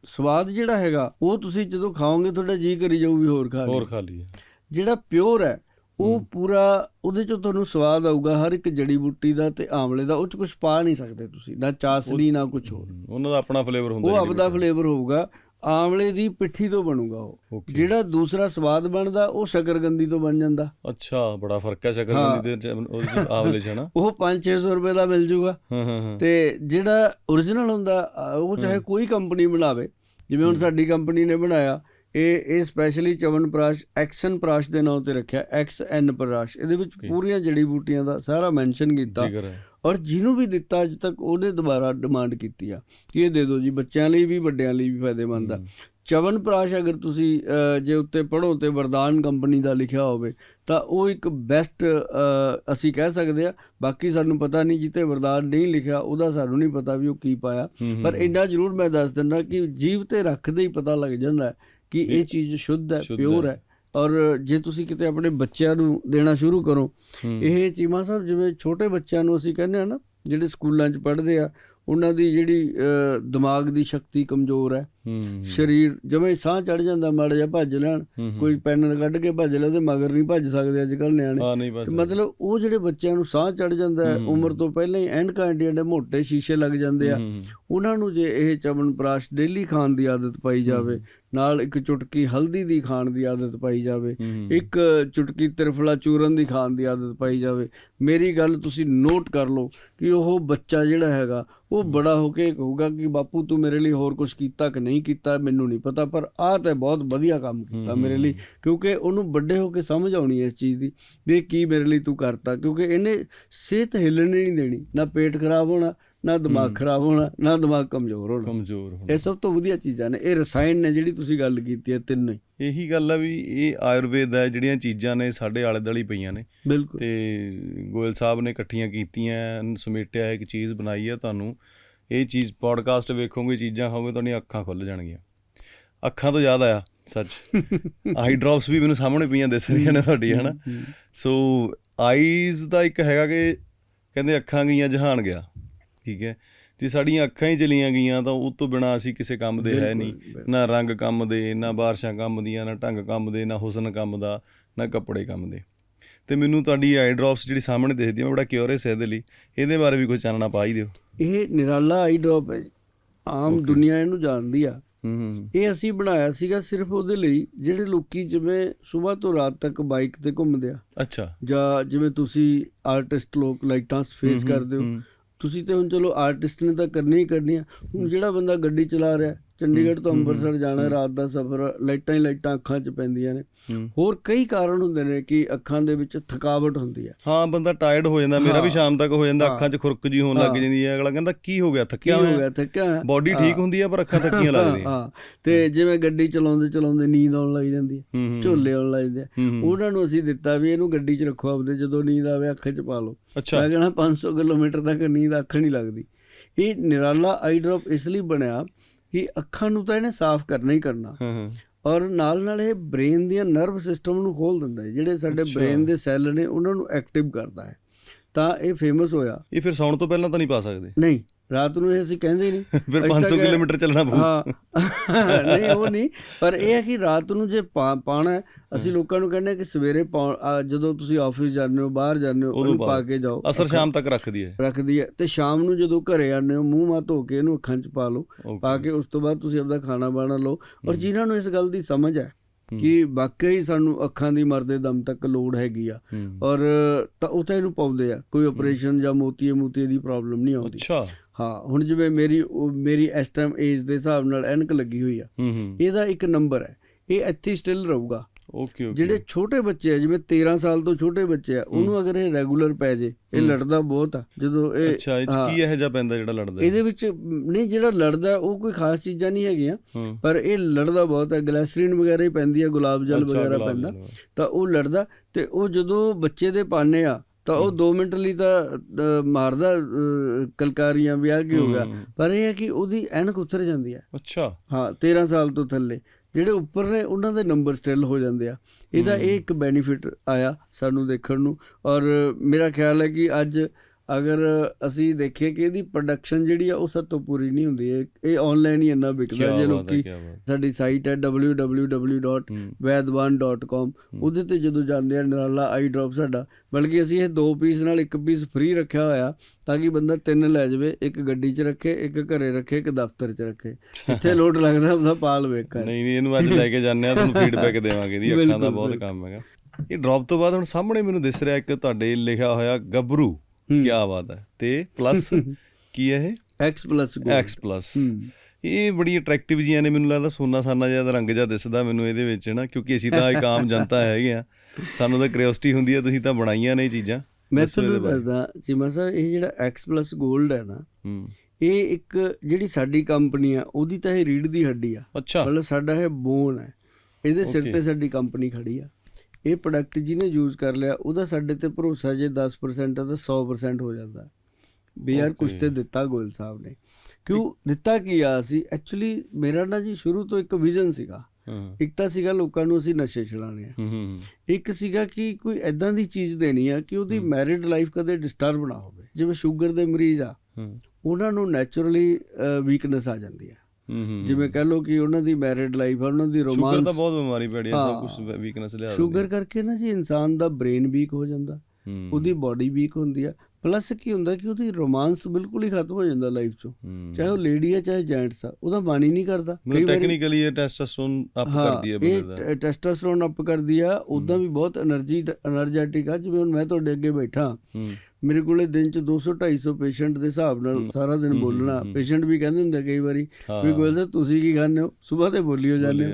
ਸਵਾਦ ਜਿਹੜਾ ਹੈਗਾ ਉਹ ਤੁਸੀਂ ਜਦੋਂ ਖਾਓਗੇ ਤੁਹਾਡਾ ਜੀ ਕਰੀ ਜਾਊ ਵੀ ਹੋਰ ਖਾ ਲਈਏ। ਹੋਰ ਖਾ ਲਈਏ। ਜਿਹੜਾ ਪਿਓਰ ਹੈ ਉਹ ਪੂਰਾ ਉਹਦੇ ਚੋਂ ਤੁਹਾਨੂੰ ਸਵਾਦ ਆਊਗਾ ਹਰ ਇੱਕ ਜੜੀ ਬੂਟੀ ਦਾ ਤੇ ਆਮਲੇ ਦਾ ਉਹ ਚ ਕੁਝ ਪਾ ਨਹੀਂ ਸਕਦੇ ਤੁਸੀਂ ਨਾ ਚਾਸਨੀ ਨਾ ਕੁਝ ਹੋਰ। ਉਹਨਾਂ ਦਾ ਆਪਣਾ ਫਲੇਵਰ ਹੁੰਦਾ ਉਹ ਆਪਦਾ ਫਲੇਵਰ ਹੋਊਗਾ ਆਮਲੇ ਦੀ ਪਿੱਠੀ ਤੋਂ ਬਣੂਗਾ ਉਹ. ਜਿਹੜਾ ਦੂਸਰਾ ਸਵਾਦ ਬਣਦਾ ਉਹ ਸ਼ਕਰਗੰਦੀ ਤੋਂ ਬਣ ਜਾਂਦਾ। ਅੱਛਾ ਬੜਾ ਫ਼ਰਕ ਹੈ ਸ਼ਕਰਕੰਦੀ ਦੇ ਉਹਦੇ ਚ ਆਵਲੇ ਚ ਨਾ ਉਹ 5-600 ਰੁਪਏ ਦਾ ਮਿਲ ਜੂਗਾ। ਹਾਂ ਹਾਂ ਹਾਂ। ਤੇ ਜਿਹੜਾ origignal ਹੁੰਦਾ ਉਹ ਚਾਹੇ ਕੋਈ ਕੰਪਨੀ ਬਣਾਵੇ ਜਿਵੇਂ ਹੁਣ ਸਾਡੀ ਕੰਪਨੀ ਨੇ ਬਣਾਇਆ ਇਹ ਇਹ ਸਪੈਸ਼ਲੀ ਚਵਨ ਪ੍ਰਾਸ਼ ਐਕਸ਼ਨ ਪ੍ਰਾਸ਼ ਦੇ ਨਾਮ ਤੇ ਰੱਖਿਆ ਐਕਸ ਐਨ ਪ੍ਰਾਸ਼। ਇਹਦੇ ਵਿੱਚ ਪੂਰੀਆਂ ਜੜੀ ਬੂਟੀਆਂ ਦਾ ਸਾਰਾ ਮੈਂਸ਼ਨ ਕੀਤਾ। ਔਰ ਜਿਹਨੂੰ ਵੀ ਦਿੱਤਾ ਅੱਜ ਤੱਕ ਉਹਨੇ ਦੁਬਾਰਾ ਡਿਮਾਂਡ ਕੀਤੀ ਆ ਕਿ ਇਹ ਦੇ ਦਿਓ ਜੀ ਬੱਚਿਆਂ ਲਈ ਵੀ ਵੱਡਿਆਂ ਲਈ ਵੀ ਫਾਇਦੇਮੰਦ ਆ। ਚਵਨ ਪ੍ਰਾਸ਼ ਅਗਰ ਤੁਸੀਂ ਜੇ ਉੱਤੇ ਪੜੋ ਤੇ ਵਰਦਾਨ ਕੰਪਨੀ ਦਾ ਲਿਖਿਆ ਹੋਵੇ ਤਾਂ ਉਹ ਇੱਕ ਬੈਸਟ ਅਸੀਂ ਕਹਿ ਸਕਦੇ ਆ। ਬਾਕੀ ਸਾਨੂੰ ਪਤਾ ਨਹੀਂ ਜਿੱਤੇ ਵਰਦਾਨ ਨਹੀਂ ਲਿਖਿਆ ਉਹਦਾ ਸਾਨੂੰ ਨਹੀਂ ਪਤਾ ਵੀ ਉਹ ਕੀ ਪਾਇਆ। ਪਰ ਇੰਨਾ ਜ਼ਰੂਰ ਮੈਂ ਦੱਸ ਦਿੰਦਾ ਕਿ ਜੀਵ ਤੇ ਰੱਖਦੇ ਹੀ ਪਤਾ ਲੱਗ ਜਾਂਦਾ ਹੈ ਕਿ ਇਹ ਚੀਜ਼ ਸ਼ੁੱਧ ਹੈ ਪਿਓਰ ਹੈ। ਔਰ ਜੇ ਤੁਸੀਂ ਕਿਤੇ ਆਪਣੇ ਬੱਚਿਆਂ ਨੂੰ ਦੇਣਾ ਸ਼ੁਰੂ ਕਰੋ। ਇਹ ਚੀਮਾ ਸਾਹਿਬ ਜਿਵੇਂ ਛੋਟੇ ਬੱਚਿਆਂ ਨੂੰ ਅਸੀਂ ਕਹਿੰਦੇ ਆ ਨਾ ਜਿਹੜੇ ਸਕੂਲਾਂ 'ਚ ਪੜ੍ਹਦੇ ਆ ਉਹਨਾਂ ਦੀ ਜਿਹੜੀ ਦਿਮਾਗ ਦੀ ਸ਼ਕਤੀ ਕਮਜ਼ੋਰ ਹੂੰ ਸਰੀਰ ਜਿਵੇਂ ਸਾਹ ਚੜ ਜਾਂਦਾ ਮਾੜਾ ਜਿਹਾ ਭੱਜ ਲੈਣ। ਕੋਈ ਪੈਨ ਕੱਢ ਕੇ ਭੱਜ ਲੈ ਤੇ ਮਗਰ ਨਹੀਂ ਭੱਜ ਸਕਦੇ ਅੱਜ ਕੱਲ ਨਿਆਣੇ ਮਤਲਬ ਉਹ ਜਿਹੜੇ ਬੱਚਿਆਂ ਨੂੰ ਸਾਹ ਚੜ ਜਾਂਦਾ ਹੈ ਉਮਰ ਤੋਂ ਪਹਿਲਾਂ ਹੀ ਐਨਕਾਂ ਐਡੀਆਂ ਐਡੇ ਮੋਟੇ ਸ਼ੀਸ਼ੇ ਲੱਗ ਜਾਂਦੇ ਆ। ਉਹਨਾਂ ਨੂੰ ਜੇ ਇਹ ਚਵਨਪ੍ਰਾਸ਼ ਡੇਲੀ ਖਾਣ ਦੀ ਆਦਤ ਪਾਈ ਜਾਵੇ ਨਾਲ ਇੱਕ ਚੁਟਕੀ ਹਲਦੀ ਦੀ ਖਾਣ ਦੀ ਆਦਤ ਪਾਈ ਜਾਵੇ। ਇੱਕ ਚੁਟਕੀ ਤਿਰਫਲਾ ਚੂਰਨ ਦੀ ਖਾਣ ਦੀ ਆਦਤ ਪਾਈ ਜਾਵੇ ਮੇਰੀ ਗੱਲ ਤੁਸੀਂ ਨੋਟ ਕਰ ਲਓ ਕਿ ਉਹ ਬੱਚਾ ਜਿਹੜਾ ਹੈਗਾ ਉਹ ਬੜਾ ਹੋ ਕੇ ਕਹੂਗਾ ਕਿ ਬਾਪੂ ਤੂੰ ਮੇਰੇ ਲਈ ਹੋਰ ਕੁਝ ਕੀਤਾ ਕਿ ਨਹੀਂ ਕੀਤਾ ਮੈਨੂੰ ਨਹੀਂ ਪਤਾ ਪਰ ਆਹ ਤਾਂ ਬਹੁਤ ਵਧੀਆ ਕੰਮ ਕੀਤਾ ਮੇਰੇ ਲਈ ਕਿਉਂਕਿ ਉਹਨੂੰ ਵੱਡੇ ਹੋ ਕੇ ਸਮਝ ਆਉਣੀ ਹੈ ਇਸ ਚੀਜ਼ ਦੀ ਵੀ ਇਹ ਕੀ ਮੇਰੇ ਲਈ ਤੂੰ ਕਰਤਾ ਕਿਉਂਕਿ ਇਹਨੇ ਸਿਹਤ ਹਿੱਲਣ ਨਹੀਂ ਦੇਣੀ ਨਾ ਪੇਟ ਖਰਾਬ ਹੋਣਾ ਨਾ ਦਿਮਾਗ ਖਰਾਬ ਹੋਣਾ ਨਾ ਦਿਮਾਗ ਕਮਜ਼ੋਰ ਹੋਣਾ। ਕਮਜ਼ੋਰ ਹੋਣਾ। ਇਹ ਸਭ ਤੋਂ ਵਧੀਆ ਚੀਜ਼ਾਂ ਨੇ ਇਹ ਰਸਾਇਣ ਨੇ ਜਿਹੜੀ ਤੁਸੀਂ ਗੱਲ ਕੀਤੀ ਹੈ ਤਿੰਨੋਂ। ਇਹੀ ਗੱਲ ਆ ਵੀ ਇਹ ਆਯੁਰਵੇਦ ਹੈ ਜਿਹੜੀਆਂ ਚੀਜ਼ਾਂ ਨੇ ਸਾਡੇ ਆਲੇ ਦੁਆਲੇ ਹੀ ਪਈਆਂ ਨੇ। ਬਿਲਕੁਲ। ਤੇ ਗੋਇਲ ਸਾਹਿਬ ਨੇ ਇਕੱਠੀਆਂ ਕੀਤੀਆਂ ਸਮੇਟਿਆ ਇੱਕ ਚੀਜ਼ ਬਣਾਈ ਹੈ ਤੁਹਾਨੂੰ ਇਹ ਚੀਜ਼ ਪੋਡਕਾਸਟ ਵੇਖੋਗੇ ਚੀਜ਼ਾਂ ਖਾਓਗੇ ਤੁਹਾਡੀਆਂ ਅੱਖਾਂ ਖੁੱਲ ਜਾਣਗੀਆਂ। ਅੱਖਾਂ ਤੋਂ ਯਾਦ ਆਇਆ ਸੱਚ। ਆਈ ਡ੍ਰੌਪਸ ਵੀ ਮੈਨੂੰ ਸਾਹਮਣੇ ਪਈਆਂ ਦਿਸ ਰਹੀਆਂ ਨੇ ਤੁਹਾਡੀ ਹਨਾ? ਸੋ ਆਈਜ਼ ਦਾ ਇੱਕ ਹੈਗਾ ਕਿ ਕਹਿੰਦੇ ਅੱਖਾਂ ਗਈਆਂ ਜਹਾਨ ਗਿਆ ਠੀਕ ਹੈ? ਜੇ ਸਾਡੀਆਂ ਅੱਖਾਂ ਹੀ ਚਲੀਆਂ ਗਈਆਂ ਤਾਂ ਉਹ ਤੋਂ ਬਿਨਾ ਅਸੀਂ ਕਿਸੇ ਕੰਮ ਦੇ ਹੈ ਨਹੀਂ। ਨਾ ਰੰਗ ਕੰਮ ਦੇ ਨਾ ਬਾਰਿਸ਼ਾਂ ਕੰਮ ਦੀਆਂ ਨਾ ਢੰਗ ਕੰਮ ਦੇ ਨਾ ਹੁਸਨ ਕੰਮ ਦਾ ਨਾ ਕੱਪੜੇ ਕੰਮ ਦੇ। ਤੇ ਮੈਨੂੰ ਤੁਹਾਡੀ ਆਈ ਡ੍ਰੌਪਸ ਜਿਹੜੀ ਸਾਹਮਣੇ ਦਿਖਦੀ ਹੈ ਮੈਂ ਬੜਾ ਕਿਉਰਿਅਸ ਹੈ ਇਹਦੇ ਲਈ। ਇਹਦੇ ਬਾਰੇ ਵੀ ਕੁਝ ਚਾਨਣਾ ਪਾ ਹੀ ਦਿਓ। ਇਹ ਨਿਰਾਲਾ ਆਈ ਡ੍ਰੌਪ ਹੈ। ਆਮ ਦੁਨੀਆ ਇਹਨੂੰ ਜਾਣਦੀ ਆ। ਹੂੰ ਹੂੰ ਇਹ ਅਸੀਂ ਬਣਾਇਆ ਸੀਗਾ ਸਿਰਫ ਉਹਦੇ ਲਈ ਜਿਹੜੇ ਲੋਕੀ ਜਿਵੇਂ ਸਵੇਰ ਤੋਂ ਰਾਤ ਤੱਕ ਬਾਈਕ ਤੇ ਘੁੰਮਦੇ ਆ। ਅੱਛਾ। ਜਾਂ ਜਿਵੇਂ ਤੁਸੀਂ ਆਰਟਿਸਟ ਲੋਕ ਲਾਈਟਾਂ ਫੇਸ ਕਰਦੇ ਹੋ। ਤੁਸੀਂ ਤੇ ਹੁਣ ਚਲੋ ਆਰਟਿਸਟ ਨੇ ਤਾਂ ਕਰਨੀ ਹੀ ਕਰਨੀ ਆ। ਹੁਣ ਜਿਹੜਾ ਬੰਦਾ ਗੱਡੀ ਚਲਾ ਰਿਹਾ ਚੰਡੀਗੜ੍ਹ ਤੋਂ ਅੰਮ੍ਰਿਤਸਰ ਜਾਣਾ ਰਾਤ ਦਾ ਸਫ਼ਰ ਲਾਈਟਾਂ ਹੀ ਲਾਈਟਾਂ ਅੱਖਾਂ 'ਚ ਪੈਂਦੀਆਂ ਨੇ। ਹੂੰ। ਹੋਰ ਕਈ ਕਾਰਨ ਹੁੰਦੇ ਨੇ ਕਿ ਅੱਖਾਂ ਦੇ ਵਿੱਚ ਥਕਾਵਟ ਹੁੰਦੀ ਹੈ। ਹਾਂ ਬੰਦਾ ਟਾਇਰਡ ਹੋ ਜਾਂਦਾ ਮੇਰਾ ਵੀ ਸ਼ਾਮ ਤੱਕ ਹੋ ਜਾਂਦਾ ਹਾਂ। ਅੱਖਾਂ 'ਚ ਖੁਰਕ ਜੀ ਹੋਣ ਲੱਗ ਜਾਂਦੀ ਹੈ। ਅਗਲਾ ਕਹਿੰਦਾ ਕੀ ਹੋ ਗਿਆ ਥੱਕਿਆ ਹੋ ਗਿਆ ਥੱਕਿਆ? ਬਾਡੀ ਠੀਕ ਹੁੰਦੀ ਆ ਪਰ ਅੱਖਾਂ ਥੱਕੀਆਂ ਲੱਗਦੀਆਂ। ਹਾਂ। ਤੇ ਜਿਵੇਂ ਗੱਡੀ ਚਲਾਉਂਦੇ ਚਲਾਉਂਦੇ ਨੀਂਦ ਆਉਣ ਲੱਗ ਜਾਂਦੀ ਹੈ। ਹੂੰ ਹੂੰ। ਝੋਲੇ ਆਉਣ ਲੱਗ ਜਾਂਦੇ। ਹੂੰ, ਹੂੰ। ਉਹਨਾਂ ਨੂੰ ਅਸੀਂ ਦਿੱਤਾ ਵੀ ਇਹਨੂੰ ਗੱਡੀ 'ਚ ਰੱਖੋ ਆਪਦੇ ਜਦੋਂ ਨੀਂਦ ਆਵੇ ਅੱਖਾਂ 'ਚ ਪਾ ਲਓ। ਮੈਂ ਕਹਿਣਾ 500 ਕਿਲੋਮੀਟਰ ਤੱਕ ਨੀਂਦ ਅੱਖ ਨਹੀਂ ਲੱਗਦੀ। ਇਹ ਨਿਰਾਲਾ ਆਈ ਡ੍ਰੌਪ ਇਸ ਲਈ ਬਣਿਆ ਕਿ ਅੱਖਾਂ ਨੂੰ ਤਾਂ ਇਹਨੇ ਸਾਫ਼ ਕਰਨਾ ਹੀ ਕਰਨਾ। ਔਰ ਨਾਲ ਨਾਲ ਇਹ ਬ੍ਰੇਨ ਦੀਆਂ ਨਰਵ ਸਿਸਟਮ ਨੂੰ ਖੋਲ ਦਿੰਦਾ ਹੈ। ਜਿਹੜੇ ਸਾਡੇ ਬ੍ਰੇਨ ਦੇ ਸੈੱਲ ਨੇ ਉਹਨਾਂ ਨੂੰ ਐਕਟਿਵ ਕਰਦਾ ਹੈ। ਤਾਂ ਇਹ ਫੇਮਸ ਹੋਇਆ। ਇਹ ਫਿਰ ਸੌਣ ਤੋਂ ਪਹਿਲਾਂ ਤਾਂ ਨਹੀਂ ਪਾ ਸਕਦੇ? ਨਹੀਂ। ਰਾਤ ਨੂੰ ਇਹ ਅਸੀਂ ਕਹਿੰਦੇ ਨਹੀਂ। ਫਿਰ ਅਸੀਂ ਤਾਂ 500 ਕਹਿ- ਕਿਲੋਮੀਟਰ ਚੱਲਣਾ ਪਊ। ਹਾਂ। ਨਹੀਂ ਉਹ ਨਹੀਂ। ਪਰ ਇਹ ਹੈ ਕਿ ਰਾਤ ਨੂੰ ਜੇ ਪਾਣਾ ਅਸੀਂ ਲੋਕਾਂ ਨੂੰ ਕਹਿੰਦੇ ਕਿ ਸਵੇਰੇ ਜਦੋਂ ਤੁਸੀਂ ਆਫਿਸ ਜਾਂਦੇ ਹੋ ਬਾਹਰ ਜਾਂਦੇ ਹੋ ਉਹਨੂੰ। ਪਾ ਕੇ ਜਾਓ। ਅਸਰ ਸ਼ਾਮ ਤੱਕ ਰੱਖਦੀ ਹੈ। ਰੱਖਦੀ ਹੈ। ਤੇ ਸ਼ਾਮ ਨੂੰ ਜਦੋਂ ਘਰੇ ਆਉਂਦੇ ਹੋ ਮੂੰਹ ਮਾ ਧੋ ਕੇ ਇਹਨੂੰ ਅੱਖਾਂ 'ਚ ਪਾ ਲਓ. ਪਾ ਕੇ ਉਸ ਤੋਂ ਬਾਅਦ ਤੁਸੀਂ ਆਪਦਾ ਖਾਣਾ ਬਾਣਾ ਲਓ। ਔਰ ਜਿਨ੍ਹਾਂ ਨੂੰ ਇਸ ਗੱਲ ਦੀ ਸਮਝ ਹੈ ਕਿ ਵਾਕਈ ਸਾਨੂੰ ਅੱਖਾਂ ਦੀ ਮਰਦੇ ਦਮ ਤੱਕ ਲੋੜ ਹੈਗੀ ਆ। ਔਰ ਤਾਂ ਉਹ ਤਾਂ ਇਹਨੂੰ ਪਾਉਂਦੇ ਆ। ਕੋਈ ਆਪਰੇਸ਼ਨ ਜਾਂ ਮੋਤੀਏ ਮੂਤੀਏ ਦੀ ਪ੍ਰੋਬਲਮ ਨਹੀਂ ਆਉਂਦੀ। ਅੱਛਾ। ਹਾਂ ਹੁਣ ਜਿਵੇਂ ਮੇਰੀ ਮੇਰੀ ਇਸ ਟਾਈਮ ਏਜ ਦੇ ਹਿਸਾਬ ਨਾਲ ਐਨਕ ਲੱਗੀ ਹੋਈ ਆ। ਇਹਦਾ ਇੱਕ ਨੰਬਰ ਹੈ। ਇਹ ਇੱਥੇ ਸਟਿਲ ਰਹੂਗਾ। Okay okay. ਜਿਹੜੇ ਛੋਟੇ ਬੱਚੇ ਆ ਜਿਵੇਂ 13 ਸਾਲ ਤੋਂ ਛੋਟੇ ਬੱਚੇ ਆ ਉਹਨੂੰ ਅਗਰ ਇਹ ਰੈਗੂਲਰ ਪੈ ਜੇ ਇਹ। ਲੜਦਾ ਬਹੁਤ ਆ। ਜਦੋਂ ਇਹ ਅੱਛਾ ਇਹ। ਕੀ ਇਹੋ ਜਿਹਾ ਪੈਂਦਾ ਜਿਹੜਾ ਲੜਦਾ? ਇਹਦੇ ਵਿੱਚ ਨਹੀਂ ਜਿਹੜਾ ਲੜਦਾ ਉਹ ਕੋਈ ਖਾਸ ਚੀਜ਼ਾਂ ਨਹੀਂ ਹੈਗੀਆਂ। ਪਰ ਇਹ ਲੜਦਾ ਬਹੁਤ ਹੈ ਗਲੈਸਰੀਨ ਵਗੈਰਾ ਹੀ ਪੈਂਦੀ ਹੈ ਗੁਲਾਬ ਜਲ ਵਗੈਰਾ ਪੈਂਦਾ। ਤਾਂ ਉਹ ਲੜਦਾ ਤੇ ਉਹ ਜਦੋਂ ਬੱਚੇ ਦੇ ਪਾਣੇ ਆ ਤਾਂ ਉਹ 2 ਮਿੰਟ ਲਈ ਤਾਂ ਮਾਰਦਾ ਕਲਕਾਰੀਆਂ ਵੀ ਆ ਕੀ ਹੋ ਗਿਆ। ਹੂੰ, ਪਰ ਇਹ ਹੈ ਕਿ ਉਹਦੀ ਐਨਕ ਉਤਰ ਜਾਂਦੀ ਹੈ। ਅੱਛਾ। ਹਾਂ 13 ਸਾਲ ਤੋਂ ਥੱਲੇ। ਜਿਹੜੇ ਉੱਪਰ ਨੇ ਉਹਨਾਂ ਦੇ ਨੰਬਰ ਸਟਿਲ ਹੋ ਜਾਂਦੇ ਆ। ਇਹਦਾ ਇਹ ਇੱਕ ਬੈਨੀਫਿਟ ਆਇਆ ਸਾਨੂੰ ਦੇਖਣ ਨੂੰ। ਔਰ ਮੇਰਾ ਖਿਆਲ ਹੈ ਕਿ ਅੱਜ ਅਗਰ ਅਸੀਂ ਦੇਖੀਏ ਕਿ ਇਹਦੀ ਪ੍ਰੋਡਕਸ਼ਨ ਜਿਹੜੀ ਆ ਉਹ ਸਭ ਤੋਂ ਪੂਰੀ ਨਹੀਂ ਹੁੰਦੀ। ਇਹ ਆਨਲਾਈਨ ਹੀ ਇੰਨਾ ਵਿਕਦਾ ਜੇ ਲੋਕੀ ਸਾਡੀ ਸਾਈਟ ਹੈ www.vedwan.com ਉਹਦੇ ਤੇ ਜਦੋਂ ਜਾਂਦੇ ਆ ਨਿਰਾਲਾ ਆਈ ਡ੍ਰੌਪ ਸਾਡਾ। ਬਲਕਿ ਅਸੀਂ ਇਹ ਦੋ ਪੀਸ ਨਾਲ ਇੱਕ ਪੀਸ ਫ੍ਰੀ ਰੱਖਿਆ ਹੋਇਆ ਤਾਂ ਕਿ ਬੰਦਾ ਤਿੰਨ ਲੈ ਜਾਵੇ ਇੱਕ ਗੱਡੀ 'ਚ ਰੱਖੇ ਇੱਕ ਘਰੇ ਰੱਖੇ ਇੱਕ ਦਫ਼ਤਰ 'ਚ ਰੱਖੇ। ਜਿੱਥੇ ਲੋਡ ਲੱਗਦਾ ਉਹਦਾ ਪਾਲ ਵੇਖ ਨਹੀਂ ਨਹੀਂ ਇਹਨੂੰ ਅੱਜ ਲੈ ਕੇ ਜਾਂਦੇ ਆ ਤੁਹਾਨੂੰ ਫੀਡਬੈਕ ਦੇਵਾਂਗੇ ਇਹਦੀ ਅੱਖਾਂ ਦਾ ਬਹੁਤ। ਕੰਮ ਹੈਗਾ। ਇਹ ਡ੍ਰੌਪ ਤੋਂ ਬਾਅਦ ਹੁਣ ਸਾਹਮਣੇ ਮੈਨੂੰ ਦਿਸ ਰਿਹਾ ਇੱਕ ਤੁਹਾਡੇ ਲਿਖਿਆ ਹੋਇਆ ਗੱਭਰੂ। ਕੀ ਬਾਤ ਹੈ। ਤੇ ਪਲੱਸ ਕੀ ਹੈ ਇਹ? X ਪਲੱਸ ਐਕਸ ਪਲੱਸ ਇਹ ਬੜੀ ਅਟਰੈਕਟਿਵ ਜੀਆਂ ਨੇ ਮੈਨੂੰ ਲੱਗਦਾ ਸੋਨਾ ਸਾਨਾ ਜਿਹਾ ਦਾ ਰੰਗ ਜਿਹਾ ਦਿਸਦਾ ਮੈਨੂੰ ਇਹਦੇ ਵਿੱਚ ਨਾ ਕਿਉਂਕਿ ਅਸੀਂ ਤਾਂ ਇੱਕ ਆਮ ਜਨਤਾ ਹੈਗੇ ਆ। ਸਾਨੂੰ ਤਾਂ ਕਿਉਰਿਓਸਿਟੀ ਹੁੰਦੀ ਹੈ ਤੁਸੀਂ ਤਾਂ ਬਣਾਈਆਂ ਨੇ ਇਹ ਚੀਜ਼ਾਂ। ਮੈਂ ਤੁਹਾਨੂੰ। ਦੱਸਦਾ ਚੀਮਾ ਸਾਹਿਬ ਇਹ ਜਿਹੜਾ X ਪਲੱਸ 골ਡ ਹੈ ਨਾ ਇਹ ਇੱਕ ਜਿਹੜੀ ਸਾਡੀ ਕੰਪਨੀ ਆ ਉਹਦੀ ਤਾਂ ਇਹ ਰੀੜ ਦੀ ਹੱਡੀ ਆ। ਮਤਲਬ ਸਾਡਾ ਇਹ ਬੋਨ ਹੈ। ਇਹਦੇ ਸਿਰ. ਤੇ ਸਾਡੀ ਕੰਪਨੀ ਖੜੀ ਆ। ਇਹ ਪ੍ਰੋਡਕਟ ਜਿਹਨੇ ਯੂਜ਼ ਕਰ ਲਿਆ ਉਹਦਾ ਸਾਡੇ ਤੇ ਭਰੋਸਾ ਜੇ 10% ਆ ਤਾਂ 100% ਹੋ ਜਾਂਦਾ। ਵੀ ਯਾਰ ਕੁਛ. ਤੇ ਦਿੱਤਾ ਗੋਇਲ ਸਾਹਿਬ ਨੇ। ਕਿਉਂ? ਦਿੱਤਾ ਕੀ ਆ ਅਸੀਂ? ਐਕਚੁਅਲੀ ਮੇਰਾ ਨਾ ਜੀ ਸ਼ੁਰੂ ਤੋਂ ਇੱਕ ਵਿਜ਼ਨ ਸੀਗਾ। ਹਾਂ। ਇੱਕ ਤਾਂ ਸੀਗਾ ਲੋਕਾਂ ਨੂੰ ਅਸੀਂ ਨਸ਼ੇ ਛੁਡਾਉਣੇ ਆ। ਹੂੰ ਹੂੰ ਇੱਕ ਸੀਗਾ ਕਿ ਕੋਈ ਐਦਾਂ ਦੀ ਚੀਜ਼ ਦੇਣੀ ਆ ਕਿ ਉਹਦੀ ਮੈਰਿਡ ਲਾਈਫ ਕਦੇ ਡਿਸਟਰਬ ਨਾ ਹੋਵੇ। ਜਿਵੇਂ ਸ਼ੂਗਰ ਦੇ ਮਰੀਜ਼ ਆ ਹੂੰ। ਉਹਨਾਂ ਨੂੰ ਨੈਚੁਰਲੀ ਵੀਕਨੈਸ ਆ ਜਾਂਦੀ ਹੈ ਹੂੰ ਹੂੰ ਜਿਵੇਂ ਕਹਿ ਲੋ ਕਿ ਉਹਨਾਂ ਦੀ ਮੈਰਿਡ ਲਾਈਫ ਉਹਨਾਂ ਦੀ ਰੋਮਾਂਸ ਸ਼ੂਗਰ ਤਾਂ ਬਹੁਤ ਬਿਮਾਰੀ ਪੜੀ ਹੈ ਸਭ ਕੁਝ ਵੀਕਨੈਸ ਲਿਆ ਸ਼ੂਗਰ ਕਰਕੇ ਨਾ ਜੀ ਇਨਸਾਨ ਦਾ ਬ੍ਰੇਨ ਵੀਕ ਹੋ ਜਾਂਦਾ ਉਹਦੀ ਬਾਡੀ ਵੀਕ ਹੁੰਦੀ ਆ। ਪਲੱਸ ਕੀ ਹੁੰਦਾ ਕਿ ਉਹਦੀ ਰੋਮਾਂਸ ਬਿਲਕੁਲ ਹੀ ਖਤਮ ਹੋ ਜਾਂਦਾ ਲਾਈਫ ਚੋਂ। ਚਾਹੇ ਉਹ ਲੇਡੀ ਆ ਚਾਹੇ ਜੈਂਟਸ ਆ ਉਹਦਾ ਬਾਣੀ ਨਹੀਂ ਕਰਦਾ। ਕਈ ਟੈਕਨੀਕਲੀ ਇਹ ਟੈਸਟੋਸਟਰੋਨ ਅਪ ਕਰਦੀ ਹੈ ਬੰਦੇ ਦਾ। ਇਹ ਟੈਸਟੋਸਟਰੋਨ ਅਪ ਕਰਦੀ ਆ ਉਦਾਂ ਵੀ ਬਹੁਤ એનર્ਜੀ એનર્ਜੈਟਿਕ ਆ। ਜਿਵੇਂ ਮੈਂ ਤੁਹਾਡੇ ਅੱਗੇ ਬੈਠਾ। ਮੇਰੇ ਕੋਲੇ ਦਿਨ ਚ 200 250 ਪੇਸ਼ੈਂਟ ਦੇ ਹਿਸਾਬ ਨਾਲ ਸਾਰਾ ਦਿਨ ਬੋਲਣਾ। ਪੇਸ਼ੈਂਟ ਵੀ ਕਹਿੰਦੇ ਹੁੰਦੇ ਕਈ ਵਾਰੀ। ਵੀ ਗੋਇਲ ਸਾਹਿਬ ਤੁਸੀਂ ਕੀ ਖਾਂਦੇ ਹੋ? ਸਵੇਰ ਤੇ ਬੋਲੀਓ ਜਾਂਦੇ।